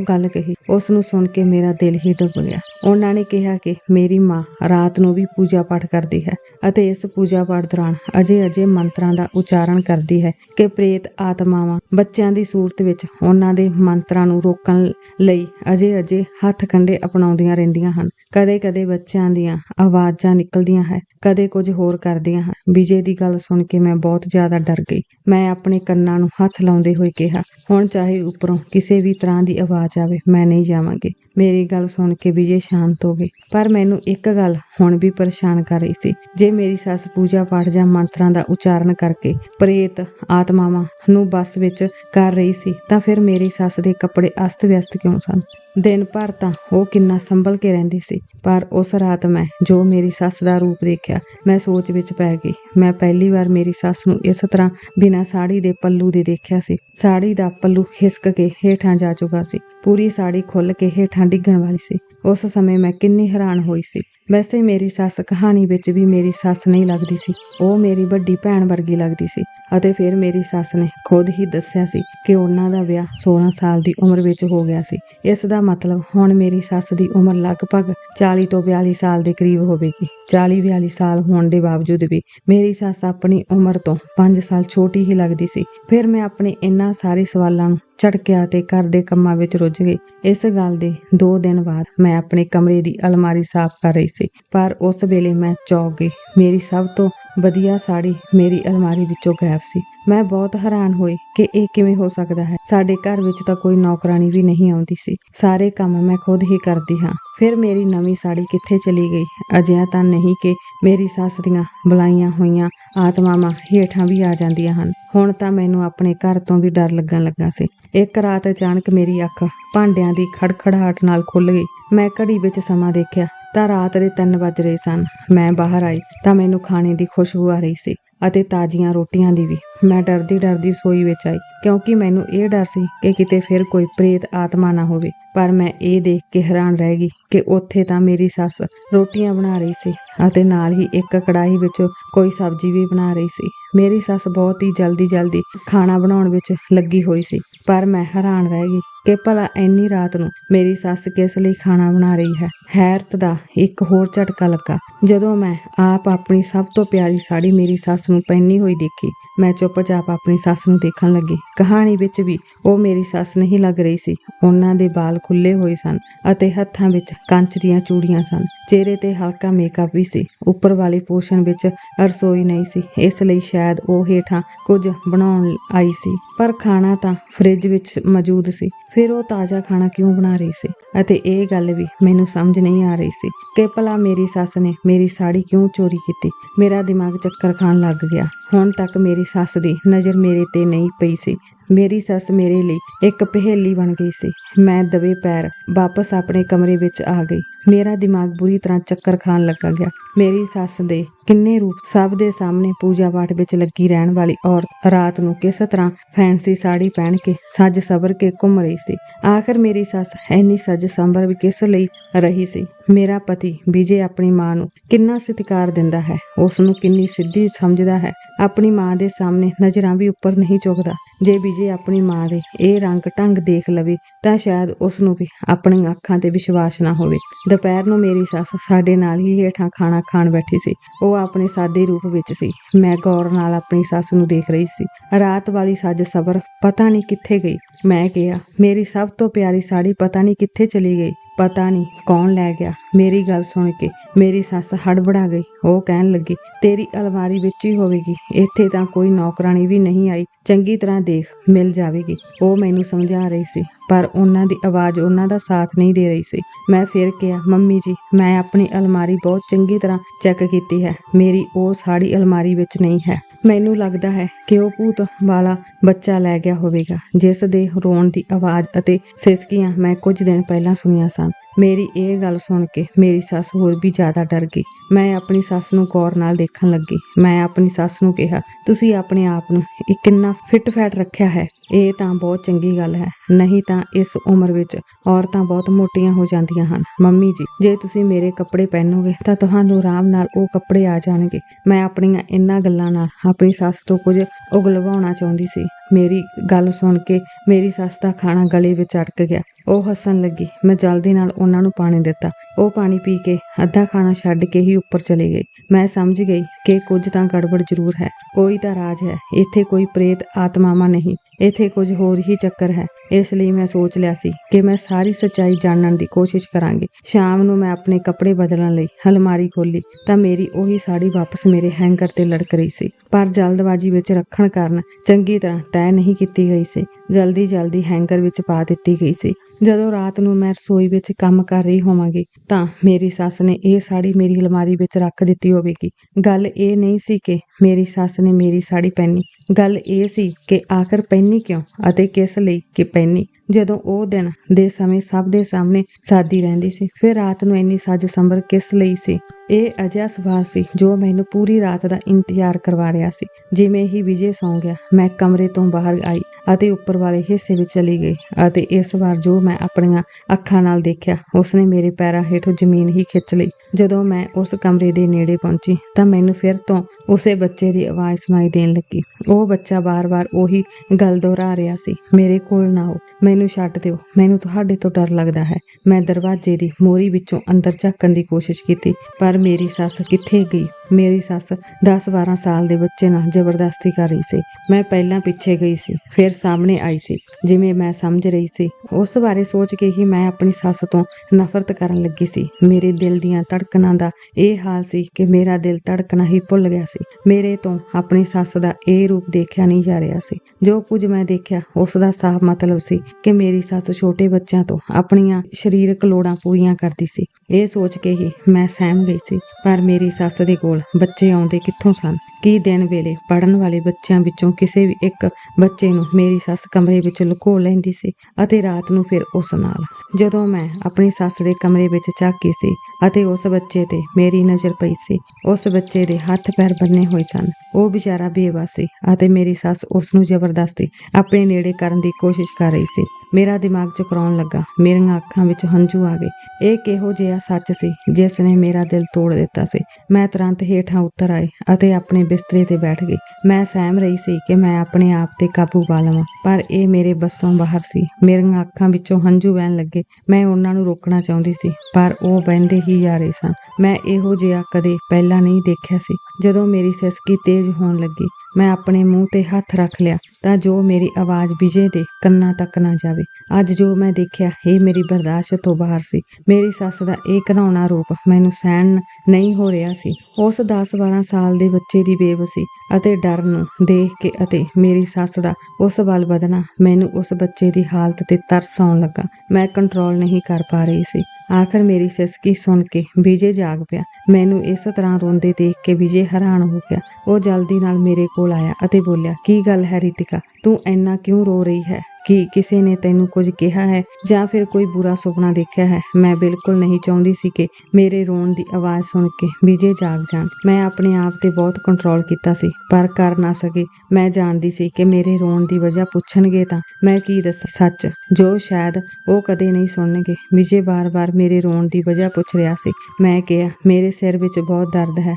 [SPEAKER 1] ਗੱਲ ਕਹੀ, ਉਸ ਨੂੰ ਸੁਣ ਕੇ ਮੇਰਾ ਦਿਲ ਹੀ ਡੁੱਬ ਗਿਆ। ਉਹਨਾਂ ਨੇ ਕਿਹਾ ਕਿ ਮੇਰੀ ਮਾਂ ਰਾਤ ਨੂੰ ਵੀ ਪੂਜਾ ਪਾਠ ਕਰਦੀ ਹੈ ਅਤੇ ਇਸ ਪੂਜਾ ਪਾਠ ਦੌਰਾਨ ਅਜੇ ਅਜੇ ਮੰਤਰਾਂ ਦਾ ਉਚਾਰਨ ਕਰਦੀ ਹੈ ਕਿ ਪ੍ਰੇਤ ਆਤਮਾਵਾਂ ਬੱਚਿਆਂ ਦੀ ਸੂਰਤ ਵਿੱਚ ਉਹਨਾਂ ਦੇ ਮੰਤਰਾਂ ਨੂੰ ਰੋਕਣ ਲਈ ਅਜੇ ਅਜੇ ਹੱਥ ਕੰਡੇ ਅਪਣਾਉਂਦੀਆਂ ਰਹਿੰਦੀਆਂ ਹਨ। ਕਦੇ-ਕਦੇ ਬੱਚਿਆਂ ਦੀਆਂ ਆਵਾਜ਼ਾਂ ਨਿਕਲਦੀਆਂ ਹੈ, ਕਦੇ ਕੁਝ ਹੋਰ ਕਰਦੀਆਂ ਹਨ ਵਿਜੇ ਦੀ ਗੱਲ ਸੁਣ ਕੇ ਮੈਂ ਬਹੁਤ ਜ਼ਿਆਦਾ ਡਰ ਗਈ। ਮੈਂ ਆਪਣੇ ਕੰਨਾਂ ਨੂੰ ਹੱਥ ਲਾਉਂਦੇ ਹੋਏ ਕਿਹਾ ਹੁਣ ਚਾਹੇ ਉੱਪਰੋਂ ਕਿਸੇ ਵੀ ਤਰ੍ਹਾਂ ਦੀ ਆਵਾਜ਼ ਆਵੇ, ਮੈਂ ਨਹੀਂ ਜਾਵਾਂਗੀ। ਮੇਰੀ ਗੱਲ ਸੁਣ ਕੇ ਵਿਜੇ ਸ਼ਾਂਤ ਹੋ ਗਏ। ਪਰ ਮੈਨੂੰ ਇੱਕ ਗੱਲ ਹੁਣ ਵੀ ਪਰੇਸ਼ਾਨ ਕਰ ਰਹੀ ਸੀ। ਜੇ ਮੇਰੀ ਸੱਸ ਪੂਜਾ ਪਾਠ ਜਾਂ ਮੰਤਰਾਂ ਦਾ ਉਚਾਰਨ ਕਰਕੇ ਪ੍ਰੇਤ ਆਤਮਾਵਾਂ ਨੂੰ ਬਸ ਵਿੱਚ ਕਰ ਰਹੀ ਸੀ, ਤਾਂ ਫਿਰ ਮੇਰੀ ਸੱਸ ਦੇ ਕੱਪੜੇ ਅਸਤ-ਵਿਅਸਤ ਕਿਉਂ ਸਨ? ਦਿਨ ਭਰ ਤਾਂ ਉਹ ਕਿੰਨਾ ਸੰਭਲ ਕੇ ਰਹਿੰਦੀ ਸੀ, ਪਰ ਉਸ ਰਾਤ ਮੈਂ ਜੋ ਮੇਰੀ ਸੱਸ ਦਾ ਰੂਪ ਦੇਖਿਆ, ਮੈਂ ਸੋਚ ਵਿੱਚ ਪੈ ਗਈ। ਮੈਂ ਪਹਿਲੀ ਵਾਰ ਮੇਰੀ ਸੱਸ ਨੂੰ ਇਸ ਤਰ੍ਹਾਂ ਬਿਨਾਂ ਸਾੜੀ ਦੇ ਪੱਲੂ ਦੇ ਦੇਖਿਆ ਸੀ। ਸਾੜੀ ਦਾ ਪੱਲੂ ਖਿਸਕ ਕੇ ਹੇਠਾਂ ਜਾ ਚੁੱਕਾ ਸੀ। ਪੂਰੀ ਸਾੜੀ ਖੁੱਲ ਕੇ ਹੇਠਾਂ ਡਿੱਗਣ ਵਾਲੀ ਸੀ। ਉਸ ਸਮੇਂ ਮੈਂ ਕਿੰਨੀ ਹੈਰਾਨ ਹੋਈ ਸੀ। ਵੈਸੇ ਮੇਰੀ ਸੱਸ ਕਹਾਣੀ ਵਿੱਚ ਵੀ ਮੇਰੀ ਸੱਸ ਨਹੀਂ ਲੱਗਦੀ ਸੀ। ਉਹ ਮੇਰੀ ਵੱਡੀ ਭੈਣ ਵਰਗੀ ਲੱਗਦੀ ਸੀ ਅਤੇ ਫਿਰ ਮੇਰੀ ਸੱਸ ਨੇ ਖੁਦ ਹੀ ਦੱਸਿਆ ਸੀ ਕਿ ਉਹਨਾਂ ਦਾ ਵਿਆਹ 16 ਸਾਲ ਦੀ ਉਮਰ ਵਿੱਚ ਹੋ ਗਿਆ ਸੀ। ਇਸ ਦਾ ਮਤਲਬ ਹੁਣ ਮੇਰੀ ਸੱਸ ਦੀ ਉਮਰ ਲਗਭਗ 40 ਤੋਂ 42 ਸਾਲ ਦੇ ਕਰੀਬ ਹੋਵੇਗੀ। 40 42 ਸਾਲ ਹੋਣ ਦੇ ਬਾਵਜੂਦ ਵੀ ਮੇਰੀ ਸੱਸ ਆਪਣੀ ਉਮਰ ਤੋਂ 5 ਸਾਲ ਛੋਟੀ ਹੀ ਲੱਗਦੀ ਸੀ। ਫਿਰ ਮੈਂ ਆਪਣੇ ਇਹਨਾਂ ਸਾਰੇ ਸਵਾਲਾਂ ਨੂੰ ਝਟਕਿਆ ਤੇ ਘਰ ਦੇ ਕੰਮਾਂ ਵਿੱਚ ਰੁੱਝ ਗਈ। ਇਸ ਗੱਲ ਦੇ 2 ਦਿਨ ਬਾਅਦ ਮੈਂ ਆਪਣੇ ਕਮਰੇ ਦੀ ਅਲਮਾਰੀ ਸਾਫ਼ ਕਰ ਰਹੀ ਸੀ। ਪਰ ਉਸ ਵੇਲੇ ਮੈਂ ਚੌਂਕ ਗਈ। ਮੇਰੀ ਸਭ ਤੋਂ ਵਧੀਆ ਸਾੜੀ ਮੇਰੀ ਅਲਮਾਰੀ ਵਿੱਚੋਂ ਗਾਇਬ ਸੀ। ਮੈਂ ਬਹੁਤ ਹੈਰਾਨ ਹੋਈ ਕਿ ਇਹ ਕਿਵੇਂ ਹੋ ਸਕਦਾ ਹੈ। ਸਾਡੇ ਘਰ ਵਿੱਚ ਤਾਂ ਕੋਈ ਨੌਕਰਾਨੀ ਵੀ ਨਹੀਂ ਆਉਂਦੀ ਸੀ। ਸਾਰੇ ਕੰਮ ਮੈਂ ਖੁਦ ਹੀ ਕਰਦੀ ਹਾਂ। ਫਿਰ ਮੇਰੀ ਨਵੀਂ ਸਾੜੀ ਕਿੱਥੇ ਚਲੀ ਗਈ? ਅਜਿਹਾ ਤਾਂ ਨਹੀਂ ਕਿ ਮੇਰੀ ਸੱਸ ਦੀਆਂ ਬੁਲਾਈਆਂ ਹੋਈਆਂ ਆਤਮਾਵਾਂ ਹੇਠਾਂ ਵੀ ਆ ਜਾਂਦੀਆਂ ਹਨ। ਹੁਣ ਤਾਂ ਮੈਨੂੰ ਆਪਣੇ ਘਰ ਤੋਂ ਵੀ ਡਰ ਲੱਗਣ ਲੱਗਾ ਸੀ। ਇੱਕ ਰਾਤ ਅਚਾਨਕ ਮੇਰੀ ਅੱਖ ਭਾਂਡਿਆਂ ਦੀ ਖੜਖੜਾਹਟ ਨਾਲ ਖੁੱਲ ਗਈ। ਮੈਂ ਘੜੀ ਵਿੱਚ ਸਮਾਂ ਦੇਖਿਆ ਤਾਂ ਰਾਤ ਦੇ 3 ਵੱਜ ਰਹੇ ਸਨ। ਮੈਂ ਬਾਹਰ ਆਈ ਤਾਂ ਮੈਨੂੰ ਖਾਣੇ ਦੀ ਖੁਸ਼ਬੂ ਆ ਰਹੀ ਸੀ। ਅਤੇ ਤਾਜ਼ੀਆਂ ਰੋਟੀਆਂ ਦੀ ਵੀ। ਮੈਂ ਡਰਦੀ ਡਰਦੀ ਸੋਈ ਵਿੱਚ ਆਈ, ਕਿਉਂਕਿ ਮੈਨੂੰ ਇਹ ਡਰ ਸੀ ਕਿ ਕਿਤੇ ਫਿਰ ਕੋਈ ਪ੍ਰੇਤ ਆਤਮਾ ਨਾ ਹੋਵੇ। ਪਰ ਮੈਂ ਇਹ ਦੇਖ ਕੇ ਹੈਰਾਨ ਰਹਿ ਗਈ ਕਿ ਉੱਥੇ ਤਾਂ ਮੇਰੀ ਸੱਸ ਰੋਟੀਆਂ ਬਣਾ ਰਹੀ ਸੀ ਅਤੇ ਨਾਲ ਹੀ ਇੱਕ ਕੜਾਹੀ ਵਿੱਚ ਕੋਈ ਸਬਜ਼ੀ ਵੀ ਬਣਾ ਰਹੀ ਸੀ। ਮੇਰੀ ਸੱਸ ਬਹੁਤ ਹੀ ਜਲਦੀ ਜਲਦੀ ਖਾਣਾ ਬਣਾਉਣ ਵਿੱਚ ਲੱਗੀ ਹੋਈ ਸੀ, ਪਰ ਮੈਂ ਹੈਰਾਨ ਰਹਿ ਗਈ ਕਿ ਭਲਾ ਇੰਨੀ ਰਾਤ ਨੂੰ ਮੇਰੀ ਸੱਸ ਕਿਸ ਲਈ ਖਾਣਾ ਬਣਾ ਰਹੀ ਹੈ। ਹੈਰਤ ਦਾ ਇੱਕ ਹੋਰ ਝਟਕਾ ਲੱਗਾ। ਜਦੋਂ ਮੈਂ ਆਪ ਆਪਣੀ ਸਭ ਤੋਂ ਪਿਆਰੀ ਸਾੜੀ ਮੇਰੀ ਸੱਸ ਨੂੰ ਪਹਿਨੀ ਹੋਈ ਦੇਖੀ, ਮੈਂ ਚੁੱਪਚਾਪ ਆਪਣੀ ਸੱਸ ਨੂੰ ਦੇਖਣ ਲੱਗੀ। ਕਹਾਣੀ ਵਿੱਚ ਵੀ ਉਹ ਮੇਰੀ ਸੱਸ ਨਹੀਂ ਲੱਗ ਰਹੀ ਸੀ। ਉਹਨਾਂ ਦੇ ਵਾਲ ਖੁੱਲੇ ਹੋਏ ਸਨ ਅਤੇ ਹੱਥਾਂ ਵਿੱਚ ਕੰਚ ਦੀਆਂ ਚੂੜੀਆਂ ਸਨ। ਚਿਹਰੇ ਤੇ ਹਲਕਾ ਮੇਕਅਪ ਵੀ ਸੀ। ਉੱਪਰ ਵਾਲੀ ਪੋਸ਼ਨ ਵਿੱਚ ਰਸੋਈ ਨਹੀਂ ਸੀ। ਇਸ ਲਈ ਸ਼ਾਇਦ ਉਹ ਹੇਠਾਂ ਕੁਝ ਬਣਾਉਣ ਆਈ ਸੀ। ਪਰ ਖਾਣਾ ਤਾਂ ਫ੍ਰਿਜ ਵਿੱਚ ਮੌਜੂਦ ਸੀ। ਫਿਰ ਉਹ ਤਾਜ਼ਾ ਖਾਣਾ ਕਿਉਂ ਬਣਾ ਰਹੀ ਸੀ? ਅਤੇ ਇਹ ਗੱਲ ਵੀ ਮੈਨੂੰ ਸਮਝ ਨਹੀਂ ਆ ਰਹੀ ਸੀ ਕਿ ਭਲਾ ਮੇਰੀ ਸੱਸ ਨੇ ਮੇਰੀ ਸਾੜੀ ਕਿਉਂ ਚੋਰੀ ਕੀਤੀ? ਮੇਰਾ ਦਿਮਾਗ ਚੱਕਰ ਖਾਣ ਲੱਗ ਗਿਆ। ਹੁਣ ਤੱਕ ਮੇਰੀ ਸੱਸ ਦੀ ਨਜ਼ਰ ਮੇਰੇ ਤੇ ਨਹੀਂ ਪਈ ਸੀ। ਮੇਰੀ ਸੱਸ ਮੇਰੇ ਲਈ ਇੱਕ ਪਹੇਲੀ ਬਣ ਗਈ ਸੀ। ਮੈਂ ਦਵੇ ਪੈਰ ਵਾਪਸ ਆਪਣੇ ਕਮਰੇ ਵਿੱਚ ਆ ਗਈ। ਮੇਰਾ ਦਿਮਾਗ ਬੁਰੀ ਤਰ੍ਹਾਂ ਚੱਕਰ ਖਾਣ ਲੱਗਾ ਗਿਆ। ਮੇਰੀ ਸੱਸ ਦੇ ਕਿੰਨੇ ਰੂਪ ਸਭ ਦੇ ਸਾਹਮਣੇ ਪੂਜਾ ਪਾਠ ਵਿੱਚ ਲੱਗੀ ਰਹਿਣ ਵਾਲੀ ਔਰਤ ਰਾਤ ਨੂੰ ਕਿਸ ਤਰ੍ਹਾਂ ਫੈਂਸੀ ਸਾੜੀ ਪਹਿਨ ਕੇ ਸੱਜ ਸਬਰ ਕੇ ਘੁੰਮ ਰਹੀ ਸੀ। ਆਖਰ ਮੇਰੀ ਸੱਸ ਐਨੀ ਸੱਜ ਸੰਭਰ ਵੀ ਕਿਸ ਲਈ ਰਹੀ ਸੀ? ਮੇਰਾ ਪਤੀ ਵਿਜੇ ਆਪਣੀ ਮਾਂ ਨੂੰ ਕਿੰਨਾ ਸਤਿਕਾਰ ਦਿੰਦਾ ਹੈ? ਉਸ ਨੂੰ ਕਿੰਨੀ ਸਿੱਧੀ ਸਮਝਦਾ ਹੈ? ਆਪਣੀ ਮਾਂ ਦੇ ਸਾਹਮਣੇ ਨਜ਼ਰਾਂ ਵੀ ਉੱਪਰ ਨਹੀਂ ਚੁੱਕਦਾ ਜੇ ਵਿਜੇ ਜੇ ਆਪਣੀ ਮਾਂ ਦੇ ਇਹ ਰੰਗ ਢੰਗ ਦੇਖ ਲਵੇ, ਤਾਂ ਸ਼ਾਇਦ ਉਸ ਨੂੰ ਵੀ ਆਪਣੀਆਂ ਅੱਖਾਂ ਤੇ ਵਿਸ਼ਵਾਸ ਨਾ ਹੋਵੇ। ਦੁਪਹਿਰ ਨੂੰ ਮੇਰੀ ਸੱਸ ਸਾਡੇ ਨਾਲ ਹੀ ਹੇਠਾਂ ਖਾਣਾ ਖਾਣ ਬੈਠੀ ਸੀ। ਉਹ ਆਪਣੇ ਸਾਦੇ ਰੂਪ ਵਿੱਚ ਸੀ। ਮੈਂ ਗੌਰ ਨਾਲ ਆਪਣੀ ਸੱਸ ਨੂੰ ਦੇਖ ਰਹੀ ਸੀ। ਰਾਤ ਵਾਲੀ ਸੱਜ ਸਬਰ ਪਤਾ ਨਹੀਂ ਕਿੱਥੇ ਗਈ। ਮੈਂ ਕਿਹਾ, ਮੇਰੀ ਸਭ ਤੋਂ ਪਿਆਰੀ ਸਾੜੀ ਪਤਾ ਨਹੀਂ ਕਿੱਥੇ ਚਲੀ ਗਈ। ਪਤਾ ਨਹੀਂ ਕੌਣ ਲੈ ਗਿਆ। ਮੇਰੀ ਗੱਲ ਸੁਣ ਕੇ ਮੇਰੀ ਸੱਸ ਹੜਬੜਾ ਗਈ। ਉਹ ਕਹਿਣ ਲੱਗੀ, ਤੇਰੀ ਅਲਮਾਰੀ ਵਿੱਚ ਹੀ ਹੋਵੇਗੀ। ਇੱਥੇ ਤਾਂ ਕੋਈ ਨੌਕਰਾਨੀ ਵੀ ਨਹੀਂ ਆਈ। ਚੰਗੀ ਤਰ੍ਹਾਂ ਦੇਖ। ਮਿਲ ਜਾਵੇਗੀ। ਉਹ ਮੈਨੂੰ ਸਮਝਾ ਰਹੀ ਸੀ, ਪਰ ਉਹਨਾਂ ਦੀ ਆਵਾਜ਼ ਉਹਨਾਂ ਦਾ ਸਾਥ ਨਹੀਂ ਦੇ ਰਹੀ ਸੀ। ਮੈਂ ਫਿਰ ਕਿਹਾ, ਮੰਮੀ ਜੀ, ਮੈਂ ਆਪਣੀ ਅਲਮਾਰੀ ਬਹੁਤ ਚੰਗੀ ਤਰ੍ਹਾਂ ਚੈੱਕ ਕੀਤੀ ਹੈ। ਮੇਰੀ ਉਹ ਸਾੜੀ ਅਲਮਾਰੀ ਵਿੱਚ ਨਹੀਂ ਹੈ। ਮੈਨੂੰ ਲੱਗਦਾ ਹੈ ਕਿ ਉਹ ਭੂਤ ਵਾਲਾ ਬੱਚਾ ਲੈ ਗਿਆ ਹੋਵੇਗਾ, ਜਿਸ ਦੇ ਰੋਣ ਦੀ ਆਵਾਜ਼ ਅਤੇ ਸਿਸਕੀਆਂ ਮੈਂ ਕੁਝ ਦਿਨ ਪਹਿਲਾਂ ਸੁਣੀਆਂ ਸਨ। ਮੇਰੀ ਇਹ ਗੱਲ ਸੁਣ ਕੇ ਮੇਰੀ ਸੱਸ ਹੋਰ ਵੀ ਜ਼ਿਆਦਾ ਡਰ ਗਈ। ਮੈਂ ਆਪਣੀ ਸੱਸ ਨੂੰ ਗੌਰ ਨਾਲ ਦੇਖਣ ਲੱਗੀ। ਮੈਂ ਆਪਣੀ ਸੱਸ ਨੂੰ ਕਿਹਾ, ਤੁਸੀਂ ਆਪਣੇ ਆਪ ਨੂੰ ਇਹ ਕਿੰਨਾ ਫਿੱਟ ਫੈਟ ਰੱਖਿਆ ਹੈ ਇਹ ਤਾਂ ਬਹੁਤ ਚੰਗੀ ਗੱਲ ਹੈ। ਨਹੀਂ ਤਾਂ ਇਸ ਉਮਰ ਵਿੱਚ ਔਰਤਾਂ ਬਹੁਤ ਮੋਟੀਆਂ ਹੋ ਜਾਂਦੀਆਂ ਹਨ। ਮੰਮੀ ਜੀ, ਜੇ ਤੁਸੀਂ ਮੇਰੇ ਕੱਪੜੇ ਪਹਿਨੋਗੇ ਤਾਂ ਤੁਹਾਨੂੰ ਆਰਾਮ ਨਾਲ ਉਹ ਕੱਪੜੇ ਆ ਜਾਣਗੇ। ਮੈਂ ਆਪਣੀਆਂ ਇਹਨਾਂ ਗੱਲਾਂ ਨਾਲ ਆਪਣੀ ਸੱਸ ਤੋਂ ਕੁਝ ਉਗਲਵਾਉਣਾ ਚਾਹੁੰਦੀ ਸੀ। ਮੇਰੀ ਗੱਲ ਸੁਣ ਕੇ ਮੇਰੀ ਸੱਸ ਦਾ ਖਾਣਾ ਗਲੇ ਵਿੱਚ ਅਟਕ ਗਿਆ। ਉਹ ਹੱਸਣ ਲੱਗੀ। ਮੈਂ ਜਲਦੀ ਨਾਲ ਉਹਨਾਂ ਨੂੰ ਪਾਣੀ ਦਿੱਤਾ। ਉਹ ਪਾਣੀ ਪੀ ਕੇ ਅੱਧਾ ਖਾਣਾ ਛੱਡ ਕੇ ਹੀ ਉੱਪਰ ਚਲੀ ਗਈ। ਮੈਂ ਸਮਝ ਗਈ ਕਿ ਕੁਝ ਤਾਂ ਗੜਬੜ ਜ਼ਰੂਰ ਹੈ। ਕੋਈ ਤਾਂ ਰਾਜ ਹੈ। ਇੱਥੇ ਕੋਈ ਪ੍ਰੇਤ ਆਤਮਾਵਾਂ ਨਹੀਂ। ਇੱਥੇ ਕੁਝ ਹੋਰ ਹੀ ਚੱਕਰ ਹੈ। ਇਸ ਲਈ ਮੈਂ ਸੋਚ ਲਿਆ ਸੀ ਕਿ ਮੈਂ ਸਾਰੀ ਸੱਚਾਈ ਜਾਣਨ ਦੀ ਕੋਸ਼ਿਸ਼ ਕਰਾਂਗੀ। ਸ਼ਾਮ ਨੂੰ ਮੈਂ ਆਪਣੇ ਕੱਪੜੇ ਬਦਲਣ ਲਈ ਅਲਮਾਰੀ ਖੋਲੀ ਤਾਂ ਮੇਰੀ ਉਹੀ ਸਾੜੀ ਵਾਪਸ ਮੇਰੇ ਹੈਂਗਰ ਤੇ ਲੜਕ ਰਹੀ ਸੀ। ਪਰ ਜਲਦਬਾਜ਼ੀ ਵਿੱਚ ਰੱਖਣ ਕਾਰਨ ਚੰਗੀ ਤਰ੍ਹਾਂ ਤੈਅ ਨਹੀਂ ਕੀਤੀ ਗਈ ਸੀ। ਜਲਦੀ ਜਲਦੀ ਹੈਂਗਰ ਵਿੱਚ ਪਾ ਦਿੱਤੀ ਗਈ ਸੀ। ਜਦੋਂ ਰਾਤ ਨੂੰ ਮੈਂ ਰਸੋਈ ਵਿੱਚ ਕੰਮ ਕਰ ਰਹੀ ਹੋਵਾਂਗੀ ਤਾਂ ਮੇਰੀ ਸੱਸ ਨੇ ਇਹ ਸਾੜੀ ਮੇਰੀ ਅਲਮਾਰੀ ਵਿੱਚ ਰੱਖ ਦਿੱਤੀ ਹੋਵੇਗੀ। ਗੱਲ ਇਹ ਨਹੀਂ ਸੀ ਕਿ ਮੇਰੀ ਸੱਸ ਨੇ ਮੇਰੀ ਸਾੜੀ ਪਹਿਨੀ। ਗੱਲ ਇਹ ਸੀ ਕਿ ਆਖਰ ਪਹਿਨੀ ਕਿਉਂ? ਅਤੇ ਕਿਸ ਲਈ ਕਿ ਪਹਿਨੀ ਜਦੋਂ ਉਹ ਦਿਨ ਦੇ ਸਮੇਂ ਸਭ ਦੇ ਸਾਹਮਣੇ ਸਾਦੀ ਰਹਿੰਦੀ ਸੀ, ਫਿਰ ਰਾਤ ਨੂੰ ਇੰਨੀ ਸੱਜ ਸੰਭਰ ਕਿਸ ਲਈ ਸੀ? ਇਹ ਅਜਿਹਾ ਸਵਾਲ ਸੀ ਜੋ ਮੈਨੂੰ ਪੂਰੀ ਰਾਤ ਦਾ ਇੰਤਜ਼ਾਰ ਕਰਵਾ ਰਿਹਾ ਸੀ। ਜਿਵੇਂ ਹੀ ਵਿਜੇ ਸੌਂ ਗਿਆ, ਮੈਂ ਕਮਰੇ ਤੋਂ ਬਾਹਰ ਆਈ ਅਤੇ ਉੱਪਰ ਵਾਲੇ ਹਿੱਸੇ ਵਿੱਚ ਚਲੀ ਗਈ ਅਤੇ ਇਸ ਵਾਰ ਜੋ ਮੈਂ ਆਪਣੀਆਂ ਅੱਖਾਂ ਨਾਲ ਦੇਖਿਆ, ਉਸਨੇ ਮੇਰੇ ਪੈਰਾਂ ਹੇਠੋਂ ਜ਼ਮੀਨ ਹੀ ਖਿੱਚ ਲਈ। ਜਦੋਂ ਮੈਂ ਉਸ ਕਮਰੇ ਦੇ ਨੇੜੇ ਪਹੁੰਚੀ, ਤਾਂ ਮੈਨੂੰ ਫਿਰ ਤੋਂ ਉਸੇ ਬੱਚੇ ਦੀ ਆਵਾਜ਼ ਸੁਣਾਈ ਦੇਣ ਲੱਗੀ। ਉਹ ਬੱਚਾ ਬਾਰ-ਬਾਰ ਉਹੀ ਗੱਲ ਦੁਹਰਾ ਰਿਹਾ ਸੀ, ਮੇਰੇ ਕੋਲ ਨਾ ਆਓ, ਮੈਨੂੰ ਛੱਡ ਦਿਓ, ਮੈਨੂੰ ਤੁਹਾਡੇ ਤੋਂ ਡਰ ਲੱਗਦਾ ਹੈ। ਮੈਂ ਦਰਵਾਜ਼ੇ ਦੀ ਮੋਰੀ ਵਿੱਚੋਂ ਅੰਦਰ ਝਾਕਣ ਦੀ ਕੋਸ਼ਿਸ਼ ਕੀਤੀ, ਪਰ ਮੇਰੀ ਸੱਸ ਕਿੱਥੇ ਗਈ? ਮੇਰੀ ਸੱਸ 10-12 ਸਾਲ ਦੇ ਬੱਚੇ ਨਾਲ ਜ਼ਬਰਦਸਤੀ ਕਰ ਰਹੀ ਸੀ। ਮੈਂ ਪਹਿਲਾਂ ਪਿੱਛੇ ਗਈ ਸੀ, ਫਿਰ ਸਾਹਮਣੇ ਆਈ ਸੀ। ਜਿਵੇਂ ਮੈਂ ਸਮਝ ਰਹੀ ਸੀ, ਉਸ ਬਾਰੇ ਸੋਚ ਕੇ ਹੀ ਮੈਂ ਆਪਣੀ ਸੱਸ ਤੋਂ ਨਫ਼ਰਤ ਕਰਨ ਲੱਗੀ ਸੀ। ਮੇਰੇ ਦਿਲ ਦੀਆਂ ਧੜਕਣਾਂ ਦਾ ਇਹ ਹਾਲ ਸੀ ਕਿ ਮੇਰਾ ਦਿਲ ਧੜਕਣਾ ਹੀ ਭੁੱਲ ਗਿਆ ਸੀ। ਮੇਰੇ ਤੋਂ ਆਪਣੀ ਸੱਸ ਦਾ ਇਹ ਰੂਪ ਦੇਖਿਆ ਨਹੀਂ ਜਾ ਰਿਹਾ ਸੀ। ਜੋ ਕੁਝ ਮੈਂ ਦੇਖਿਆ, ਉਸ ਦਾ ਸਾਫ਼ ਮਤਲਬ ਸੀ ਕਿ ਮੇਰੀ ਸੱਸ ਛੋਟੇ ਬੱਚਿਆਂ ਤੋਂ ਆਪਣੀਆਂ ਸਰੀਰਕ ਲੋੜਾਂ ਪੂਰੀਆਂ ਕਰਦੀ ਸੀ। ਇਹ ਸੋਚ ਕੇ ਹੀ ਮੈਂ ਸਹਿਮ ਗਈ ਸੀ, ਪਰ ਮੇਰੀ ਸੱਸ ਦੇ ਕੋਲ ਬੱਚੇ ਆਉਂਦੇ ਕਿੱਥੋਂ ਸਨ? ਕੀ ਦਿਨ ਵੇਲੇ ਪੜਨ ਵਾਲੇ ਬੱਚਿਆਂ ਵਿੱਚੋਂ ਕਿਸੇ ਵੀ ਇੱਕ ਬੱਚੇ ਨੂੰ ਮੇਰੀ ਸੱਸ ਕਮਰੇ ਵਿੱਚ ਲੁਕੋ ਲੈਂਦੀ ਸੀ ਅਤੇ ਰਾਤ ਨੂੰ ਫਿਰ ਉਸ ਨਾਲ। ਜਦੋਂ ਮੈਂ ਆਪਣੀ ਸੱਸ ਦੇ ਕਮਰੇ ਵਿੱਚ ਝਾਕੀ ਸੀ ਅਤੇ ਉਸ ਬੱਚੇ ਤੇ ਮੇਰੀ ਨਜ਼ਰ ਪਈ ਸੀ, ਉਸ ਬੱਚੇ ਦੇ ਹੱਥ ਪੈਰ ਬੰਨੇ ਹੋਏ ਸਨ। ਉਹ ਵਿਚਾਰਾ ਬੇਵੱਸ ਸੀ ਅਤੇ ਮੇਰੀ ਸੱਸ ਉਸ ਨੂੰ ਜ਼ਬਰਦਸਤੀ ਆਪਣੇ ਨੇੜੇ ਕਰਨ ਦੀ ਕੋਸ਼ਿਸ਼ ਕਰ ਰਹੀ ਸੀ। ਮੇਰਾ ਦਿਮਾਗ ਚਕਰਾਉਣ ਲੱਗਾ। ਮੇਰੀਆਂ ਅੱਖਾਂ ਵਿੱਚ ਹੰਝੂ ਆ ਗਏ। ਇਹ ਕਿਹੋ ਜਿਹਾ ਸੱਚ ਸੀ ਜਿਸ ਨੇ ਮੇਰਾ ਦਿਲ ਤੋੜ ਦਿੱਤਾ ਸੀ? ਮੈਂ ਤੁਰੰਤ ਹੇਠਾਂ ਉਤਰ ਆਈ ਅਤੇ ਆਪਣੇ ਬਿਸਤਰੇ ਤੇ ਬੈਠ ਗਈ ਮੈਂ ਸਹਿਮ ਰਹੀ ਸੀ ਕਿ ਮੈਂ ਆਪਣੇ ਆਪ ਤੇ ਕਾਬੂ ਪਾ ਲਵਾਂ, ਪਰ ਇਹ ਮੇਰੇ ਬੱਸੋਂ ਬਾਹਰ ਸੀ। ਮੇਰੀਆਂ ਅੱਖਾਂ ਵਿੱਚੋਂ ਹੰਝੂ ਵਹਿਣ ਲੱਗੇ। ਮੈਂ ਉਹਨਾਂ ਨੂੰ ਰੋਕਣਾ ਚਾਹੁੰਦੀ ਸੀ, ਪਰ ਉਹ ਬਹਿੰਦੇ ਹੀ ਜਾ ਰਹੇ ਸਨ। ਮੈਂ ਇਹੋ ਜਿਹਾ ਕਦੇ ਪਹਿਲਾਂ ਨਹੀਂ ਦੇਖਿਆ ਸੀ, ਜਦੋਂ ਮੇਰੀ ਸਿਸਕੀ ਤੇਜ਼ ਹੋਣ ਲੱਗੀ। ਮੈਂ ਆਪਣੇ ਮੂੰਹ ਤੇ ਹੱਥ ਰੱਖ ਲਿਆ ਤਾਂ ਜੋ ਮੇਰੀ ਆਵਾਜ਼ ਵਿਜੇ ਦੇ ਕੰਨਾਂ ਤੱਕ ਨਾ ਜਾਵੇ। ਅੱਜ ਜੋ ਮੈਂ ਦੇਖਿਆ, ਇਹ ਮੇਰੀ ਬਰਦਾਸ਼ਤ ਤੋਂ ਬਾਹਰ ਸੀ। ਮੇਰੀ ਸੱਸ ਦਾ ਇਹ ਘਿਨਾਉਣਾ ਰੂਪ ਮੈਨੂੰ ਸਹਿਣ ਨਹੀਂ ਹੋ ਰਿਹਾ ਸੀ। ਉਸ 10-12 ਸਾਲ ਦੇ ਬੱਚੇ ਦੀ ਬੇਬਸੀ ਅਤੇ ਡਰ ਨੂੰ ਦੇਖ ਕੇ ਅਤੇ ਮੇਰੀ ਸੱਸ ਦਾ ਉਸ ਵੱਲ ਵਧਣਾ ਮੈਨੂੰ ਉਸ ਬੱਚੇ ਦੀ ਹਾਲਤ ਤੇ ਤਰਸ ਆਉਣ ਲੱਗਾ। ਮੈਂ ਕੰਟਰੋਲ ਨਹੀਂ ਕਰ ਪਾ ਰਹੀ ਸੀ। ਆਖਰ ਮੇਰੀ ਸਿਸਕੀ ਸੁਣ ਕੇ ਵਿਜੇ ਜਾਗ ਪਿਆ। ਮੈਨੂੰ ਇਸ ਤਰ੍ਹਾਂ ਰੋਂਦੇ ਦੇਖ ਕੇ ਵਿਜੇ ਹੈਰਾਨ ਹੋ ਗਿਆ। ਉਹ ਜਲਦੀ ਨਾਲ ਮੇਰੇ ਕੋਲ ਆਇਆ ਅਤੇ ਬੋਲਿਆ, ਕੀ ਗੱਲ ਹੈ, ਰਿਤਿਕਾ? ਤੂੰ ਇੰਨਾ ਕਿਉਂ ਰੋ ਰਹੀ ਹੈ? ਕੀ ਕਿਸੇ ਨੇ ਤੈਨੂੰ ਕੁਝ ਕਿਹਾ ਹੈ ਜਾਂ ਫਿਰ ਕੋਈ ਬੁਰਾ ਸੁਪਨਾ ਦੇਖਿਆ ਹੈ। ਮੈਂ ਬਿਲਕੁਲ ਨਹੀਂ ਚਾਹੁੰਦੀ ਸੀ ਕਿ ਮੇਰੇ ਰੋਣ ਦੀ ਆਵਾਜ਼ ਸੁਣ ਕੇ ਵਿਜੇ ਜਾਗ ਜਾਣ। ਮੈਂ ਆਪਣੇ ਆਪ ਤੇ ਬਹੁਤ ਕੰਟਰੋਲ ਕੀਤਾ ਸੀ, ਪਰ ਕਰ ਨਾ ਸਕੀ। ਮੈਂ ਜਾਣਦੀ ਸੀ ਕਿ ਮੇਰੇ ਰੋਣ ਦੀ ਵਜ੍ਹਾ ਪੁੱਛਣਗੇ ਤਾਂ ਮੈਂ ਕੀ ਦੱਸ। ਸੱਚ, ਜੋ ਸ਼ਾਇਦ ਉਹ ਕਦੇ ਨਹੀਂ ਸੁਣਨਗੇ। ਵਿਜੇ ਬਾਰ-ਬਾਰ ਮੇਰੇ ਰੋਣ ਦੀ ਵਜ੍ਹਾ ਪੁੱਛ ਰਿਹਾ ਸੀ। ਮੈਂ ਕਿਹਾ, ਮੇਰੇ ਸਿਰ ਵਿੱਚ ਬਹੁਤ ਦਰਦ ਹੈ।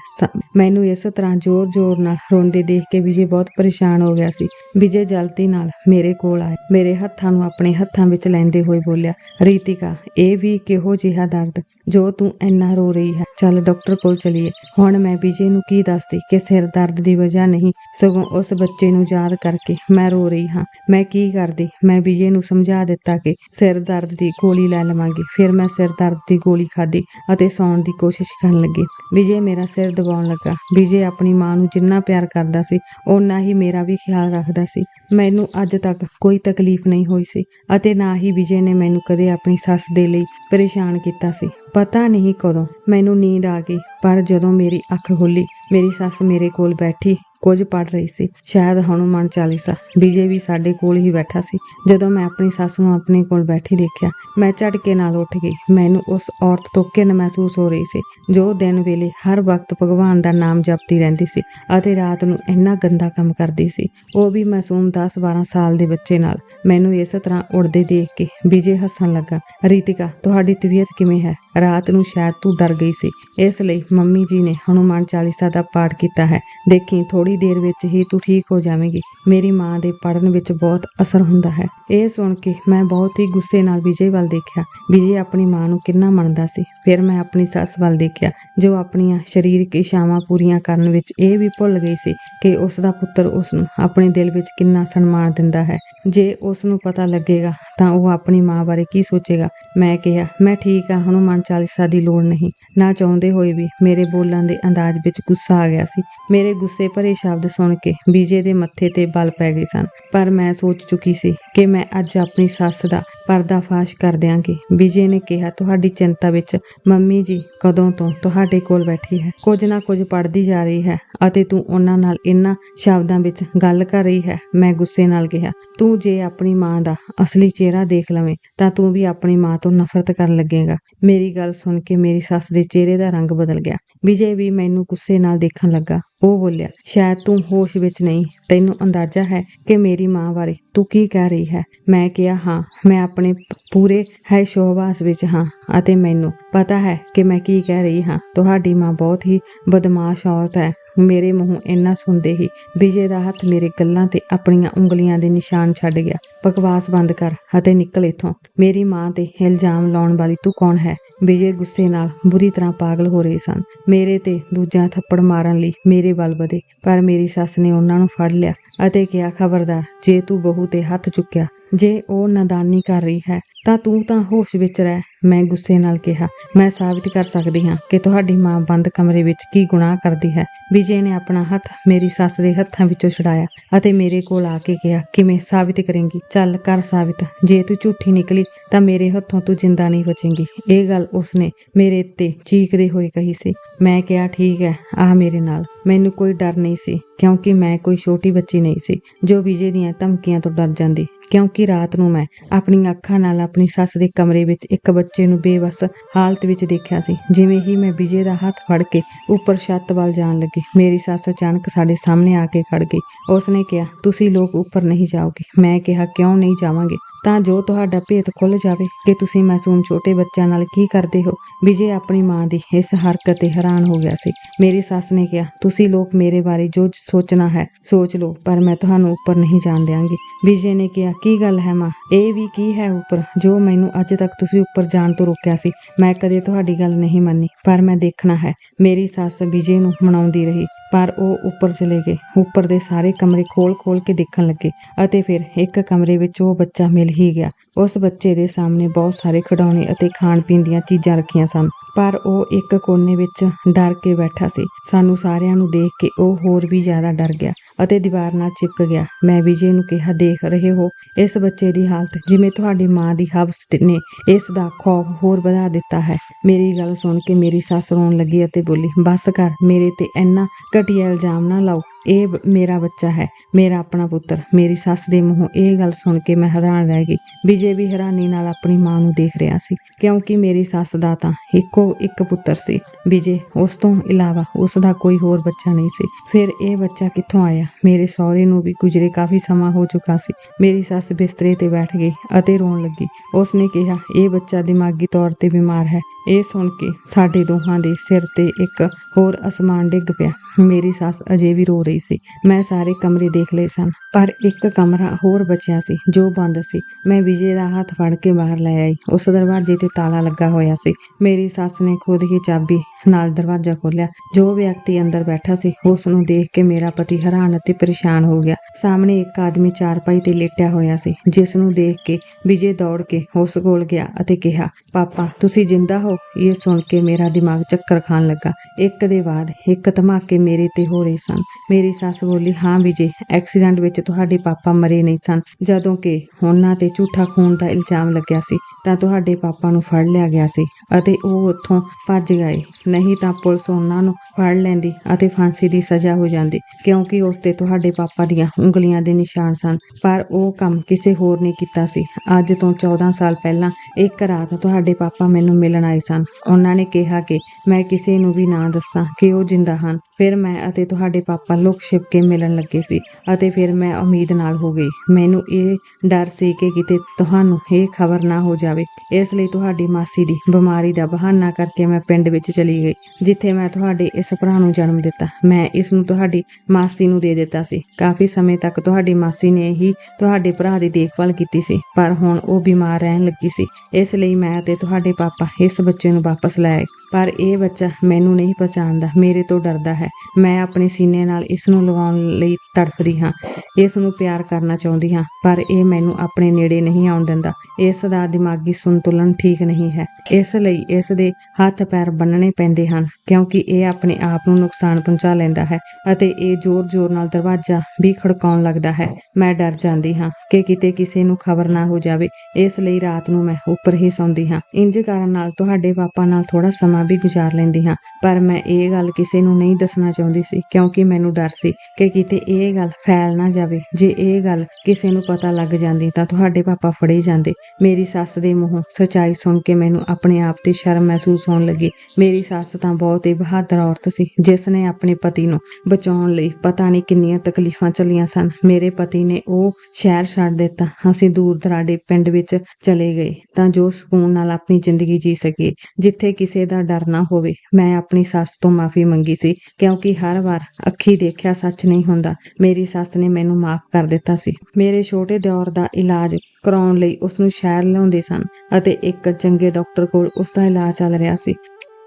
[SPEAKER 1] ਮੈਨੂੰ ਇਸ ਤਰ੍ਹਾਂ ਜ਼ੋਰ-ਜ਼ੋਰ ਨਾਲ ਰੋਂਦੇ ਦੇਖ ਕੇ ਵਿਜੇ ਬਹੁਤ ਪਰੇਸ਼ਾਨ ਹੋ ਗਿਆ ਸੀ। ਵਿਜੇ ਜਲਦੀ ਨਾਲ ਮੇਰੇ ਕੋਲ ਆਇਆ। ਮੇਰੇ ਹੱਥਾਂ ਨੂੰ ਆਪਣੇ ਹੱਥਾਂ ਵਿੱਚ ਲੈਂਦੇ ਹੋਏ ਬੋਲਿਆ, ਰੀਤਿਕਾ, ਇਹ ਵੀ ਕਿਹੋ ਜਿਹਾ ਦਰਦ ਜੋ ਤੂੰ ਇੰਨਾ ਰੋ ਰਹੀ ਹੈ, ਚੱਲ ਡਾਕਟਰ ਕੋਲ ਚਲੀਏ। ਹੁਣ ਮੈਂ ਵਿਜੇ ਨੂੰ ਕੀ ਦੱਸਦੀ ਕਿ ਸਿਰ ਦਰਦ ਦੀ ਵਜ੍ਹਾ ਨਹੀਂ, ਸਗੋਂ ਉਸ ਬੱਚੇ ਨੂੰ ਯਾਦ ਕਰਕੇ ਮੈਂ ਰੋ ਰਹੀ ਹਾਂ। ਮੈਂ ਕੀ ਕਰਦੀ? ਮੈਂ ਵਿਜੇ ਨੂੰ ਸਮਝਾ ਦਿੱਤਾ ਕਿ ਸਿਰ ਦਰਦ ਦੀ ਗੋਲੀ ਲੈ ਲਵਾਂਗੀ। ਫਿਰ ਮੈਂ ਸਿਰ ਦਰਦ ਦੀ ਗੋਲੀ ਖਾਧੀ ਅਤੇ ਸੌਣ ਦੀ ਕੋਸ਼ਿਸ਼ ਕਰਨ ਲੱਗੀ। ਵਿਜੇ ਮੇਰਾ ਸਿਰ ਦਬਾਉਣ ਲੱਗਾ। ਵਿਜੇ ਆਪਣੀ ਮਾਂ ਨੂੰ ਜਿੰਨਾ ਪਿਆਰ ਕਰਦਾ ਸੀ, ਓਨਾ ਹੀ ਮੇਰਾ ਵੀ ਖਿਆਲ ਰੱਖਦਾ ਸੀ। ਮੈਨੂੰ ਅੱਜ ਤੱਕ ਕੋਈ ਤਕਲੀਫ ਨਹੀਂ ਹੋਈ ਸੀ ਅਤੇ ਨਾ ਹੀ ਵਿਜੇ ਨੇ ਮੈਨੂੰ ਕਦੇ ਆਪਣੀ ਸੱਸ ਦੇ ਲਈ ਪਰੇਸ਼ਾਨ ਕੀਤਾ ਸੀ। ਪਤਾ ਨਹੀਂ ਕਦੋਂ। ਮੈਨੂੰ ਨੀਂਦ ਆ ਗਈ, ਪਰ ਜਦੋਂ ਮੇਰੀ ਅੱਖ ਖੁੱਲੀ, ਮੇਰੀ ਸੱਸ ਮੇਰੇ ਕੋਲ ਬੈਠੀ ਕੁਝ ਪੜ ਰਹੀ ਸੀ। ਸ਼ਾਇਦ ਹਨੂਮਾਨ ਚਾਲੀਸਾ। ਵਿਜੇ ਵੀ ਸਾਡੇ ਕੋਲ ਹੀ ਬੈਠਾ ਸੀ। ਜਦੋਂ ਮੈਂ ਆਪਣੀ ਸੱਸ ਨੂੰ ਆਪਣੇ ਕੋਲ ਬੈਠੀ ਦੇਖਿਆ, ਮੈਂ ਝਟਕੇ ਨਾਲ ਉੱਠ ਗਈ। ਮੈਨੂੰ ਉਸ ਔਰਤ ਤੋਂ ਕਿੰਨ ਮਹਿਸੂਸ ਹੋ ਰਹੀ ਸੀ, ਜੋ ਦਿਨ ਵੇਲੇ ਹਰ ਵਕਤ ਭਗਵਾਨ ਦਾ ਨਾਮ ਜਪਦੀ ਰਹਿੰਦੀ ਸੀ ਅਤੇ ਰਾਤ ਨੂੰ ਇੰਨਾ ਗੰਦਾ ਕੰਮ ਕਰਦੀ ਸੀ। ਉਹ ਵੀ ਮਾਸੂਮ 10-12 ਸਾਲ ਦੇ ਬੱਚੇ ਨਾਲ। ਮੈਨੂੰ ਇਸ ਤਰ੍ਹਾਂ ਉੜਦੇ ਦੇਖ ਕੇ ਵਿਜੇ ਹੱਸਣ ਲੱਗਾ। ਰੀਤਿਕਾ, ਤੁਹਾਡੀ ਤਬੀਅਤ ਕਿਵੇਂ ਹੈ? ਰਾਤ ਨੂੰ ਸ਼ਾਇਦ ਤੂੰ ਡਰ ਗਈ ਸੀ। ਇਸ ਲਈ ਮੰਮੀ ਜੀ ਨੇ ਹਨੂਮਾਨ ਚਾਲੀਸਾ ਦਾ ਪਾਠ ਕੀਤਾ ਹੈ। ਦੇਖੀ ਥੋੜੀ ਦੇਰ ਵਿੱਚ ਹੀ ਤੂੰ ਠੀਕ ਹੋ ਜਾਵੇਂਗੀ। ਮੇਰੀ ਮਾਂ ਦੇ ਪੜਨ ਵਿੱਚ ਬਹੁਤ ਅਸਰ ਹੁੰਦਾ ਹੈ। ਇਹ ਸੁਣ ਕੇ ਮੈਂ ਬਹੁਤ ਹੀ ਗੁੱਸੇ ਨਾਲ ਵਿਜੇ ਵੱਲ ਦੇਖਿਆ। ਵਿਜੇ ਆਪਣੀ ਮਾਂ ਨੂੰ ਕਿੰਨਾ ਮੰਨਦਾ ਸੀ। ਫਿਰ ਮੈਂ ਆਪਣੀ ਸੱਸ ਵੱਲ ਦੇਖਿਆ, ਜੋ ਆਪਣੀਆਂ ਸਰੀਰਕ ਇਛਾਵਾਂ ਪੂਰੀਆਂ ਕਰਨ ਵਿੱਚ ਇਹ ਵੀ ਭੁੱਲ ਗਈ ਸੀ ਕਿ ਉਸ ਦਾ ਪੁੱਤਰ ਉਸ ਨੂੰ ਆਪਣੇ ਦਿਲ ਵਿੱਚ ਕਿੰਨਾ ਸਨਮਾਨ ਦਿੰਦਾ ਹੈ। ਜੇ ਉਸ ਨੂੰ ਪਤਾ ਲੱਗੇਗਾ, ਤਾਂ ਉਹ ਆਪਣੀ ਮਾਂ ਬਾਰੇ ਕੀ ਸੋਚੇਗਾ? ਮੈਂ ਕਿਹਾ, ਮੈਂ ਠੀਕ ਹਾਂ, ਹਨੂਮਾਨ ਚਾਲੀਸਾ ਦੀ ਲੋੜ ਨਹੀਂ। ਨਾ ਚਾਹੁੰਦੇ ਹੋਏ ਵੀ ਮੇਰੇ ਬੋਲਣ ਦੇ ਅੰਦਾਜ਼ ਵਿੱਚ ਗੁੱਸਾ ਆ ਗਿਆ ਸੀ। ਮੇਰੇ ਗੁੱਸੇ ਭਰੇ ਸ਼ਬਦ ਸੁਣ ਕੇ ਵਿਜੇ ਦੇ ਮੱਥੇ ਤੇ ਬਲ ਪੈ ਗਏ ਸਨ। ਪਰ ਮੈਂ ਸੋਚ ਚੁੱਕੀ ਸੀ ਕਿ ਮੈਂ ਅੱਜ ਆਪਣੀ ਸੱਸ ਦਾ ਪਰਦਾਫਾਸ਼ ਕਰ ਦਿਆਂਗੀ। ਵਿਜੇ ਨੇ ਕਿਹਾ, ਤੁਹਾਡੀ ਚਿੰਤਾ ਵਿੱਚ ਮੰਮੀ ਜੀ ਕਦੋਂ ਤੋਂ ਤੁਹਾਡੇ ਕੋਲ ਬੈਠੀ ਹੈ? ਕੁਝ ਨਾ ਕੁਝ ਪੜਦੀ ਜਾ ਰਹੀ ਹੈ ਅਤੇ ਤੂੰ ਉਹਨਾਂ ਨਾਲ ਇਹਨਾਂ ਸ਼ਬਦਾਂ ਵਿੱਚ ਗੱਲ ਕਰ ਰਹੀ ਹੈ। ਮੈਂ ਗੁੱਸੇ ਨਾਲ ਕਿਹਾ, ਤੂੰ ਜੇ ਆਪਣੀ ਮਾਂ ਦਾ ਅਸਲੀ ਚਿਹਰਾ ਦੇਖ ਲਵੇਂ, ਤਾਂ ਤੂੰ ਵੀ ਆਪਣੀ ਮਾਂ ਤੋਂ ਨਫ਼ਰਤ ਕਰਨ ਲੱਗੇਗਾ। ਮੇਰੀ ਗੱਲ ਸੁਣ ਕੇ ਮੇਰੀ ਸੱਸ ਦੇ ਚਿਹਰੇ ਦਾ ਰੰਗ ਬਦਲ ਗਿਆ। ਵਿਜੇ ਵੀ ਮੈਨੂੰ ਗੁੱਸੇ ਨਾਲ ਦੇਖਣ ਲੱਗਾ। ਉਹ ਬੋਲਿਆ, ਸ਼ਾਇਦ ਤੂੰ ਹੋਸ਼ ਵਿੱਚ ਨਹੀਂ। ਤੈਨੂੰ ਅੰਦਾਜ਼ਾ ਹੈ ਕਿ ਮੇਰੀ ਮਾਂ ਬਾਰੇ ਤੂੰ ਕੀ ਕਹਿ ਰਹੀ ਹੈ? ਮੈਂ ਕਿਹਾ, ਹਾਂ, ਮੈਂ ਆਪਣੇ ਪੂਰੇ ਹੈ ਸ਼ੋਭਾਸ ਵਿੱਚ ਹਾਂ ਅਤੇ ਮੈਨੂੰ ਪਤਾ ਹੈ ਕਿ ਮੈਂ ਕੀ ਕਹਿ ਰਹੀ ਹਾਂ। ਤੁਹਾਡੀ ਮਾਂ ਬਹੁਤ ਹੀ ਬਦਮਾਸ਼ ਔਰਤ ਹੈ। ਮੇਰੇ ਮੂੰਹੋਂ ਇੰਨਾ ਸੁਣਦੇ ਹੀ ਵਿਜੇ ਦਾ ਹੱਥ ਮੇਰੇ ਗੱਲਾਂ ਤੇ ਆਪਣੀਆਂ ਉਂਗਲੀਆਂ ਦੇ ਨਿਸ਼ਾਨ ਛੱਡ ਗਿਆ। ਬਕਵਾਸ ਬੰਦ ਕਰ ਅਤੇ ਨਿਕਲ ਇੱਥੋਂ। ਮੇਰੀ ਮਾਂ ਤੇ ਇਲਜ਼ਾਮ ਲਾਉਣ ਵਾਲੀ ਤੂੰ ਕੌਣ ਹੈ? ਵਿਜੇ ਗੁੱਸੇ ਨਾਲ ਬੁਰੀ ਤਰ੍ਹਾਂ ਪਾਗਲ ਹੋ ਰਹੇ ਸਨ। ਮੇਰੇ ਤੇ ਦੂਜਾ ਥੱਪੜ ਮਾਰਨ ਲਈ ਮੇਰੇ ਵੱਲ ਵਧੇ ਪਰ ਪਰ ਮੇਰੀ ਸੱਸ ਨੇ ਉਹਨਾਂ ਨੂੰ ਫੜ ਲਿਆ ਅਤੇ ਕਿਹਾ, ਖਬਰਦਾਰ, ਜੇ ਤੂੰ ਬਹੂ ਤੇ ਹੱਥ ਚੁੱਕਿਆ, ਜੇ ਉਹ ਨਾਦਾਨੀ ਕਰ ਰਹੀ ਹੈ ਤਾਂ ਤੂੰ ਤਾਂ ਹੋਸ਼ ਵਿੱਚ ਰਹਿ, ਮੈਂ ਗੁੱਸੇ ਨਾਲ ਕਿਹਾ। ਮੈਂ ਸਾਬਿਤ ਕਰ ਸਕਦੀ ਹਾਂ ਕਿ ਤੁਹਾਡੀ ਮਾਂ ਬੰਦ ਕਮਰੇ ਵਿੱਚ ਕੀ ਗੁਨਾਹ ਕਰਦੀ ਹੈ। ਵਿਜੇ ਨੇ ਆਪਣਾ ਹੱਥ ਮੇਰੀ ਸੱਸ ਦੇ ਹੱਥਾਂ ਵਿੱਚੋਂ ਛੁਡਾਇਆ ਅਤੇ ਮੇਰੇ ਕੋਲ ਆ ਕੇ ਕਿਹਾ, ਕਿਵੇਂ ਸਾਬਿਤ ਕਰੇਂਗੀ? ਚੱਲ ਕਰ ਸਾਬਿਤ। ਜੇ ਤੂੰ ਝੂਠੀ ਨਿਕਲੀ, ਤਾਂ ਮੇਰੇ ਹੱਥੋਂ ਤੂੰ ਜਿੰਦਾ ਨਹੀਂ ਬਚੇਂਗੀ। ਇਹ ਗੱਲ ਉਸਨੇ ਮੇਰੇ ਤੇ ਚੀਕਦੇ ਹੋਏ ਕਹੀ ਸੀ। ਮੈਂ ਕਿਹਾ, ਠੀਕ ਹੈ, ਆਹ ਮੇਰੇ ਨਾਲ। ਮੈਨੂੰ ਕੋਈ ਡਰ ਨਹੀਂ ਸੀ, ਕਿਉਂਕਿ ਮੈਂ ਕੋਈ ਛੋਟੀ ਬੱਚੀ ਨਹੀਂ ਸੀ, ਜੋ ਵਿਜੇ ਦੀਆਂ ਧਮਕੀਆਂ ਤੋਂ ਡਰ ਜਾਂਦੀ। ਕਿਉਂਕਿ ਰਾਤ ਨੂੰ ਮੈਂ ਆਪਣੀਆਂ ਅੱਖਾਂ ਨਾਲ ਆਪਣੀ ਸੱਸ ਦੇ ਕਮਰੇ ਵਿੱਚ ਇੱਕ ਬੱਚੇ ਨੂੰ ਬੇਵਸ ਹਾਲਤ ਵਿੱਚ ਦੇਖਿਆ ਸੀ। ਜਿਵੇਂ ਹੀ ਮੈਂ ਵਿਜੇ ਦਾ ਹੱਥ ਫੜ ਕੇ ਉੱਪਰ ਛੱਤ ਵੱਲ ਜਾਣ ਲੱਗੀ, ਮੇਰੀ ਸੱਸ ਅਚਾਨਕ ਸਾਡੇ ਸਾਹਮਣੇ ਆ ਕੇ ਖੜ ਗਈ। ਉਸਨੇ ਕਿਹਾ, ਤੁਸੀਂ ਲੋਕ ਉੱਪਰ ਨਹੀਂ ਜਾਓਗੇ। ਮੈਂ ਕਿਹਾ, ਕਿਉਂ ਨਹੀਂ ਜਾਵਾਂਗੇ? ਤਾਂ ਜੋ ਤੁਹਾਡਾ ਭੇਤ ਖੁੱਲ ਜਾਵੇ ਕਿ ਤੁਸੀਂ ਮਾਸੂਮ ਛੋਟੇ ਬੱਚਿਆਂ ਨਾਲ ਕੀ ਕਰਦੇ ਹੋ। ਵਿਜੇ ਆਪਣੀ ਮਾਂ ਦੀ ਇਸ ਹਰਕਤ ਤੇ ਹੈਰਾਨ ਹੋ ਗਿਆ ਸੀ। ਮੇਰੀ ਸੱਸ ਨੇ ਕਿਹਾ, ਤੁਸੀਂ ਲੋਕ ਮੇਰੇ ਬਾਰੇ ਜੋ ਸੋਚਣਾ ਹੈ, ਸੋਚ ਲਓ, ਪਰ ਮੈਂ ਤੁਹਾਨੂੰ ਉੱਪਰ ਨਹੀਂ ਜਾਣ ਦਿਆਂਗੀ। ਵਿਜੇ ਨੇ ਕਿਹਾ, ਕੀ ਗੱਲ ਹੈ ਮਾਂ? ਇਹ ਵੀ ਕੀ ਹੈ ਉੱਪਰ, ਜੋ ਮੈਨੂੰ ਅੱਜ ਤੱਕ ਤੁਸੀਂ ਉੱਪਰ ਜਾਣ ਤੋਂ ਰੋਕਿਆ ਸੀ? ਮੈਂ ਕਦੇ ਤੁਹਾਡੀ ਗੱਲ ਨਹੀਂ ਮੰਨੀ, ਪਰ ਮੈਂ ਦੇਖਣਾ ਹੈ। ਮੇਰੀ ਸੱਸ ਵਿਜੇ ਨੂੰ ਮਨਾਉਂਦੀ ਰਹੀ, ਪਰ ਉਹ ਉੱਪਰ ਚਲੇ ਗਏ। ਉੱਪਰ ਦੇ ਸਾਰੇ ਕਮਰੇ ਖੋਲ-ਖੋਲ ਕੇ ਦੇਖਣ ਲੱਗੇ ਅਤੇ ਫਿਰ ਇੱਕ ਕਮਰੇ ਵਿੱਚ ਉਹ ਬੱਚਾ ਮਿਲ ਹੀ ਗਿਆ ਉਸ ਬੱਚੇ ਦੇ ਸਾਹਮਣੇ ਬਹੁਤ ਸਾਰੇ ਖਿਡੌਣੇ ਅਤੇ ਖਾਣ ਪੀਣ ਦੀਆਂ ਚੀਜ਼ਾਂ ਰੱਖੀਆਂ ਸਨ। ਪਰ ਉਹ ਇੱਕ ਕੋਨੇ ਵਿੱਚ ਡਰ ਕੇ ਬੈਠਾ ਸੀ। ਸਾਨੂੰ ਸਾਰਿਆਂ ਨੂੰ ਦੇਖ ਕੇ ਉਹ ਹੋਰ ਵੀ ਜ਼ਿਆਦਾ ਡਰ ਗਿਆ ਅਤੇ ਦੀਵਾਰ ਨਾਲ ਚਿਪਕ ਗਿਆ। ਮੈਂ ਵਿਜੇ ਨੂੰ ਕਿਹਾ, ਦੇਖ ਰਹੇ ਹੋ, ਇਸ ਬੱਚੇ ਦੀ ਹਾਲਤ ਜਿਵੇਂ ਤੁਹਾਡੀ ਮਾਂ ਦੀ ਹਵਸ ਨੇ, ਇਸ ਦਾ ਖੌਫ ਹੋਰ ਵਧਾ ਦਿੱਤਾ ਹੈ। ਮੇਰੀ ਗੱਲ ਸੁਣ ਕੇ ਮੇਰੀ ਸੱਸ ਰੋਣ ਲੱਗੀ ਅਤੇ ਬੋਲੀ, ਬਸ ਕਰ, ਮੇਰੇ ਤੇ ਇੰਨਾ ਘਟੀਆ ਇਲਜ਼ਾਮ ਨਾ ਲਾਓ। ਇਹ ਮੇਰਾ ਬੱਚਾ ਹੈ, ਮੇਰਾ ਆਪਣਾ ਪੁੱਤਰ। ਮੇਰੀ ਸੱਸ ਦੇ ਮੂੰਹੋਂ ਇਹ ਗੱਲ ਸੁਣ ਕੇ ਮੈਂ ਹੈਰਾਨ ਰਹਿ ਗਈ। ਵਿਜੇ ਵੀ ਹੈਰਾਨੀ ਨਾਲ ਆਪਣੀ ਮਾਂ ਨੂੰ ਦੇਖ ਰਿਹਾ ਸੀ, ਕਿਉਂਕਿ ਮੇਰੀ ਸੱਸ ਦਾ ਤਾਂ ਇੱਕੋ ਇੱਕ ਪੁੱਤਰ ਸੀ। ਵਿਜੇ, ਉਸ ਤੋਂ ਇਲਾਵਾ ਉਸ ਦਾ ਕੋਈ ਹੋਰ ਬੱਚਾ ਨਹੀਂ ਸੀ। ਫਿਰ ਇਹ ਬੱਚਾ ਕਿੱਥੋਂ ਆਇਆ? ਮੇਰੇ ਸਹੁਰੇ ਨੂੰ ਵੀ ਗੁਜ਼ਰੇ ਕਾਫੀ ਸਮਾਂ ਹੋ ਚੁੱਕਾ ਸੀ। ਮੇਰੀ ਸੱਸ ਬਿਸਤਰੇ ਤੇ ਬੈਠ ਗਈ ਅਤੇ ਰੋਣ ਲੱਗੀ। ਉਸ ਨੇ ਕਿਹਾ, ਇਹ ਬੱਚਾ ਦਿਮਾਗੀ ਤੌਰ ਤੇ ਬਿਮਾਰ ਹੈ। ਇਹ ਸੁਣ ਕੇ ਸਾਡੇ ਦੋਹਾਂ ਦੇ ਸਿਰ ਤੇ ਇੱਕ ਹੋਰ ਅਸਮਾਨ ਡਿੱਗ ਪਿਆ। ਮੇਰੀ ਸੱਸ ਅਜੇ ਵੀ ਰੋ ਰਹੀ ਸੀ। ਮੈਂ ਸਾਰੇ ਕਮਰੇ ਦੇਖ ਲਏ ਸਨ, ਪਰ ਇੱਕ ਕਮਰਾ ਹੋਰ ਬਚਿਆ ਸੀ, ਜੋ ਬੰਦ ਸੀ। ਮੈਂ ਵਿਜੇ ਦਾ ਹੱਥ ਫੜ ਕੇ ਬਾਹਰ ਲੈ ਆਈ। ਉਸ ਦਰਵਾਜ਼ੇ ਤੇ ਤਾਲਾ ਲੱਗਾ ਹੋਇਆ ਸੀ। ਮੇਰੀ ਸੱਸ ਨੇ ਖੁਦ ਹੀ ਚਾਬੀ ਨਾਲ ਦਰਵਾਜ਼ਾ ਖੋਲ੍ਹਿਆ। ਜੋ ਵਿਅਕਤੀ ਅੰਦਰ ਬੈਠਾ ਸੀ, ਉਸ ਨੂੰ ਦੇਖ ਕੇ ਮੇਰਾ ਪਤੀ ਹੈਰਾਨ ਅਤੇ ਪਰੇਸ਼ਾਨ ਹੋ ਗਿਆ। ਸਾਹਮਣੇ ਇੱਕ ਆਦਮੀ ਚਾਰਪਾਈ ਤੇ ਲੇਟਿਆ ਹੋਇਆ ਸੀ, ਜਿਸ ਨੂੰ ਦੇਖ ਕੇ ਵਿਜੇ ਦੌੜ ਕੇ ਉਸ ਕੋਲ ਗਿਆ ਅਤੇ ਕਿਹਾ, ਪਾਪਾ, ਤੁਸੀਂ ਜਿੰਦਾ ਹੋ? ਇਹ ਸੁਣ ਕੇ ਮੇਰਾ ਦਿਮਾਗ ਚੱਕਰ ਖਾਣ ਲੱਗਾ। ਇੱਕ ਦੇ ਬਾਅਦ ਇੱਕ ਧਮਾਕੇ ਮੇਰੇ ਤੇ ਹੋ ਰਹੇ ਸਨ। ਮੇਰੀ ਸੱਸ ਬੋਲੀ, ਹਾਂ, ਵਿਜੇ, ਐਕਸੀਡੈਂਟ ਵਿੱਚ ਤੁਹਾਡੇ ਪਾਪਾ ਮਰੇ ਨਹੀਂ ਸਨ, ਜਦੋਂ ਕਿ ਉਹਨਾਂ ਤੇ ਝੂਠਾ ਖੂਨ ਦਾ ਇਲਜ਼ਾਮ ਲੱਗਿਆ ਸੀ ਤਾਂ ਤੁਹਾਡੇ ਪਾਪਾ ਨੂੰ ਫੜ ਲਿਆ ਗਿਆ ਸੀ ਅਤੇ ਉਹ ਉੱਥੋਂ ਭੱਜ ਗਏ। ਨਹੀਂ ਤਾਂ ਪੁਲਿਸ ਉਹਨਾਂ ਨੂੰ ਫੜ ਲੈਂਦੀ ਅਤੇ ਫਾਂਸੀ ਦੀ ਸਜ਼ਾ ਹੋ ਜਾਂਦੀ ਕਿਉਂਕਿ ਉਸ ਤੇ ਤੁਹਾਡੇ ਪਾਪਾ ਦੀਆਂ ਉਂਗਲੀਆਂ ਦੇ ਨਿਸ਼ਾਨ ਸਨ। ਪਰ ਉਹ ਕੰਮ ਕਿਸੇ ਹੋਰ ਨੇ ਕੀਤਾ ਸੀ। ਅੱਜ ਤੋਂ 14 ਸਾਲ ਪਹਿਲਾਂ ਇੱਕ ਰਾਤ ਤੁਹਾਡੇ ਪਾਪਾ ਮੈਨੂੰ ਮਿਲਣ ਆਏ ਸਨ। ਉਹਨਾਂ ਨੇ ਕਿਹਾ ਕਿ ਮੈਂ ਕਿਸੇ ਨੂੰ ਵੀ ਨਾ ਦੱਸਾਂ ਕਿ ਉਹ ਜਿੰਦਾ ਹਨ। ਫਿਰ ਮੈਂ ਅਤੇ ਤੁਹਾਡੇ ਪਾਪਾ ਲੁਕ ਛਿਪ ਕੇ ਮਿਲਣ ਲੱਗੇ ਸੀ ਅਤੇ ਫਿਰ ਮੈਂ ਉਮੀਦ ਨਾਲ ਹੋ ਗਈ। ਮੈਨੂੰ ਇਹ ਡਰ ਸੀ ਕਿ ਕਿਤੇ ਤੁਹਾਨੂੰ ਇਹ ਖਬਰ ਨਾ ਹੋ ਜਾਵੇ। ਇਸ ਲਈ ਤੁਹਾਡੀ ਮਾਸੀ ਦੀ ਬਿਮਾਰੀ ਦਾ ਬਹਾਨਾ ਕਰਕੇ ਮੈਂ ਪਿੰਡ ਵਿੱਚ ਚਲੀ ਗਈ, ਜਿੱਥੇ ਮੈਂ ਤੁਹਾਡੇ ਇਸ ਭਰਾ ਨੂੰ ਜਨਮ ਦਿੱਤਾ। ਮੈਂ ਇਸ ਨੂੰ ਤੁਹਾਡੀ ਮਾਸੀ ਨੂੰ ਦੇ ਦਿੱਤਾ ਸੀ। ਕਾਫੀ ਸਮੇਂ ਤੱਕ ਤੁਹਾਡੀ ਮਾਸੀ ਨੇ ਹੀ ਤੁਹਾਡੇ ਭਰਾ ਦੀ ਦੇਖਭਾਲ ਕੀਤੀ ਸੀ, ਪਰ ਹੁਣ ਉਹ ਬਿਮਾਰ ਰਹਿਣ ਲੱਗੀ ਸੀ। ਇਸ ਲਈ ਮੈਂ ਤੇ ਤੁਹਾਡੇ ਪਾਪਾ ਇਸ ਬੱਚੇ ਨੂੰ ਵਾਪਸ ਲੈ ਆਏ। ਪਰ ਇਹ ਬੱਚਾ ਮੈਨੂੰ ਨਹੀਂ ਪਛਾਣਦਾ, ਮੇਰੇ ਤੋਂ ਡਰਦਾ ਹੈ। ਮੈਂ ਆਪਣੇ ਸੀਨੇ ਨਾਲ ਇਸ ਨੂੰ ਲਗਾਉਣ ਲਈ ਤੜਫਦੀ ਹਾਂ, ਇਸ ਨੂੰ ਪਿਆਰ ਕਰਨਾ ਚਾਹੁੰਦੀ ਹਾਂ, ਪਰ ਇਹ ਮੈਨੂੰ ਆਪਣੇ ਨੇੜੇ ਨਹੀਂ ਆਉਣ ਦਿੰਦਾ। ਇਸ ਦਾ ਦਿਮਾਗੀ ਸੰਤੁਲਨ ਠੀਕ ਨਹੀਂ ਹੈ। ਇਸ ਲਈ ਇਸ ਦੇ ਹੱਥ ਪੈਰ ਬੰਨਣੇ ਪੈਂਦੇ ਹਨ, ਕਿਉਂਕਿ ਇਹ ਆਪਣੇ ਆਪ ਨੂੰ ਨੁਕਸਾਨ ਪਹੁੰਚਾ ਲੈਂਦਾ ਹੈ ਅਤੇ ਇਹ ਜ਼ੋਰ-ਜ਼ੋਰ ਨਾਲ ਦਰਵਾਜ਼ਾ ਵੀ ਖੜਕਾਉਣ ਲੱਗਦਾ ਹੈ। ਮੈਂ ਡਰ ਜਾਂਦੀ ਹਾਂ ਕਿ ਕਿਤੇ ਕਿਸੇ ਨੂੰ ਖਬਰ ਨਾ ਹੋ ਜਾਵੇ। ਇਸ ਲਈ ਰਾਤ ਨੂੰ ਮੈਂ ਉੱਪਰ ਹੀ ਸੌਂਦੀ ਹਾਂ। ਇੰਜ ਕਰਨ ਨਾਲ ਤੁਹਾਡੇ ਪਾਪਾ ਨਾਲ ਥੋੜਾ ਸਮਾਂ ਵੀ ਗੁਜ਼ਾਰ ਲੈਂਦੀ ਹਾਂ। ਪਰ ਮੈਂ ਇਹ ਗੱਲ ਕਿਸੇ ਨੂੰ ਨਹੀਂ ਦੱਸਣਾ ਚਾਹੁੰਦੀ ਸੀ, ਕਿਉਂਕਿ ਮੈਨੂੰ ਡਰ ਸੀ ਕਿ ਕਿਤੇ ਇਹ ਗੱਲ ਫੈਲ ਨਾ ਜਾਵੇ। ਜੇ ਇਹ ਗੱਲ ਕਿਸੇ ਨੂੰ ਪਤਾ ਲੱਗ ਜਾਂਦੀ ਤਾਂ ਤੁਹਾਡੇ ਪਾਪਾ ਫੜੇ ਜਾਂਦੇ। ਮੇਰੀ ਸੱਸ ਦੇ ਮੂੰਹੋਂ ਸਚਾਈ ਸੁਣ ਕੇ ਮੈਨੂੰ ਆਪਣੇ ਆਪ ਤੇ ਸ਼ਰਮ ਮਹਿਸੂਸ ਹੋਣ ਲੱਗੀ। ਮੇਰੀ ਸੱਸ ਤਾਂ ਬਹੁਤ ਹੀ ਬਹਾਦਰ ਔਰਤ ਸੀ, ਜਿਸ ਨੇ ਆਪਣੇ ਪਤੀ ਨੂੰ ਬਚਾਉਣ ਲਈ ਪਤਾ ਨਹੀਂ ਕਿੰਨੀਆਂ ਤਕਲੀਫਾਂ ਚੱਲੀਆਂ ਸਨ। ਮੇਰੇ ਪਤੀ ਨੇ ਉਹ ਸ਼ਹਿਰ ਛੱਡ ਦਿੱਤਾ। ਅਸੀਂ ਦੂਰ ਦਰਾਡੇ ਪਿੰਡ ਵਿੱਚ ਚਲੇ ਗਏ ਤਾਂ ਜੋ ਸਕੂਨ ਨਾਲ ਆਪਣੀ ਜ਼ਿੰਦਗੀ ਜੀ ਸਕੀਏ। ਜਿੱਥੇ ਕਿਸੇ ਦਾ ਡਰ ਨਾ ਹੋਵੇ, ਮੈਂ ਆਪਣੀ ਸੱਸ ਤੋਂ ਮਾਫੀ ਮੰਗੀ ਸੀ, ਕਿਉਂਕਿ ਹਰ ਵਾਰ ਅੱਖੀ ਦੇਖਿਆ ਸੱਚ ਨਹੀਂ ਹੁੰਦਾ। ਮੇਰੀ ਸੱਸ ਨੇ ਮੈਨੂੰ ਮਾਫ ਕਰ ਦਿੱਤਾ ਸੀ। ਮੇਰੇ ਛੋਟੇ ਦਿਓਰ ਦਾ ਇਲਾਜ ਕਰਾਉਣ ਲਈ ਉਸ ਨੂੰ ਸ਼ਹਿਰ ਲਿਆਉਂਦੇ ਸਨ ਅਤੇ ਇੱਕ ਚੰਗੇ ਡਾਕਟਰ ਕੋਲ ਉਸ ਦਾ ਇਲਾਜ ਚੱਲ ਰਿਹਾ ਸੀ।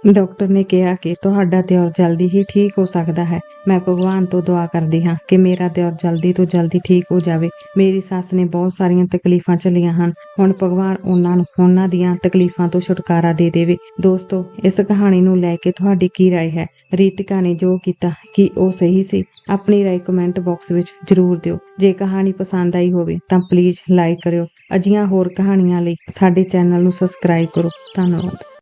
[SPEAKER 1] ਡਾਕਟਰ ਨੇ ਕਿਹਾ ਕਿ ਤੁਹਾਡਾ ਦਿਓਰ ਜਲਦੀ ਹੀ ਠੀਕ ਹੋ ਸਕਦਾ ਹੈ ਮੈਂ ਭਗਵਾਨ ਤੋਂ ਦੁਆ ਕਰਦੀ ਹਾਂ ਕਿ ਮੇਰਾ ਦਿਓਰ ਜਲਦੀ ਤੋਂ ਜਲਦੀ ਠੀਕ ਹੋ ਜਾਵੇ ਮੇਰੀ ਸੱਸ ਨੇ ਬਹੁਤ ਸਾਰੀਆਂ ਤਕਲੀਫਾਂ ਝੱਲੀਆਂ ਹਨ ਹੁਣ ਭਗਵਾਨ ਉਹਨਾਂ ਨੂੰ ਉਹਨਾਂ ਦੀਆਂ ਤਕਲੀਫਾਂ ਤੋਂ ਛੁਟਕਾਰਾ ਦੇ ਦੇਵੇ ਦੋਸਤੋ ਇਸ ਕਹਾਣੀ ਨੂੰ ਲੈ ਕੇ ਤੁਹਾਡੀ ਕੀ رائے ਹੈ ਰੀਤਿਕਾ ਨੇ ਜੋ ਕੀਤਾ ਕੀ ਉਹ ਸਹੀ ਸੀ ਆਪਣੀ رائے ਕਮੈਂਟ ਬਾਕਸ ਵਿੱਚ ਜ਼ਰੂਰ ਦਿਓ ਜੇ ਕਹਾਣੀ ਪਸੰਦ ਆਈ ਹੋਵੇ ਤਾਂ ਪਲੀਜ਼ ਲਾਈਕ ਕਰਿਓ ਅਜਿਹੀਆਂ ਹੋਰ ਕਹਾਣੀਆਂ ਲਈ ਸਾਡੇ ਚੈਨਲ ਨੂੰ ਸਬਸਕ੍ਰਾਈਬ ਕਰੋ ਧੰਨਵਾਦ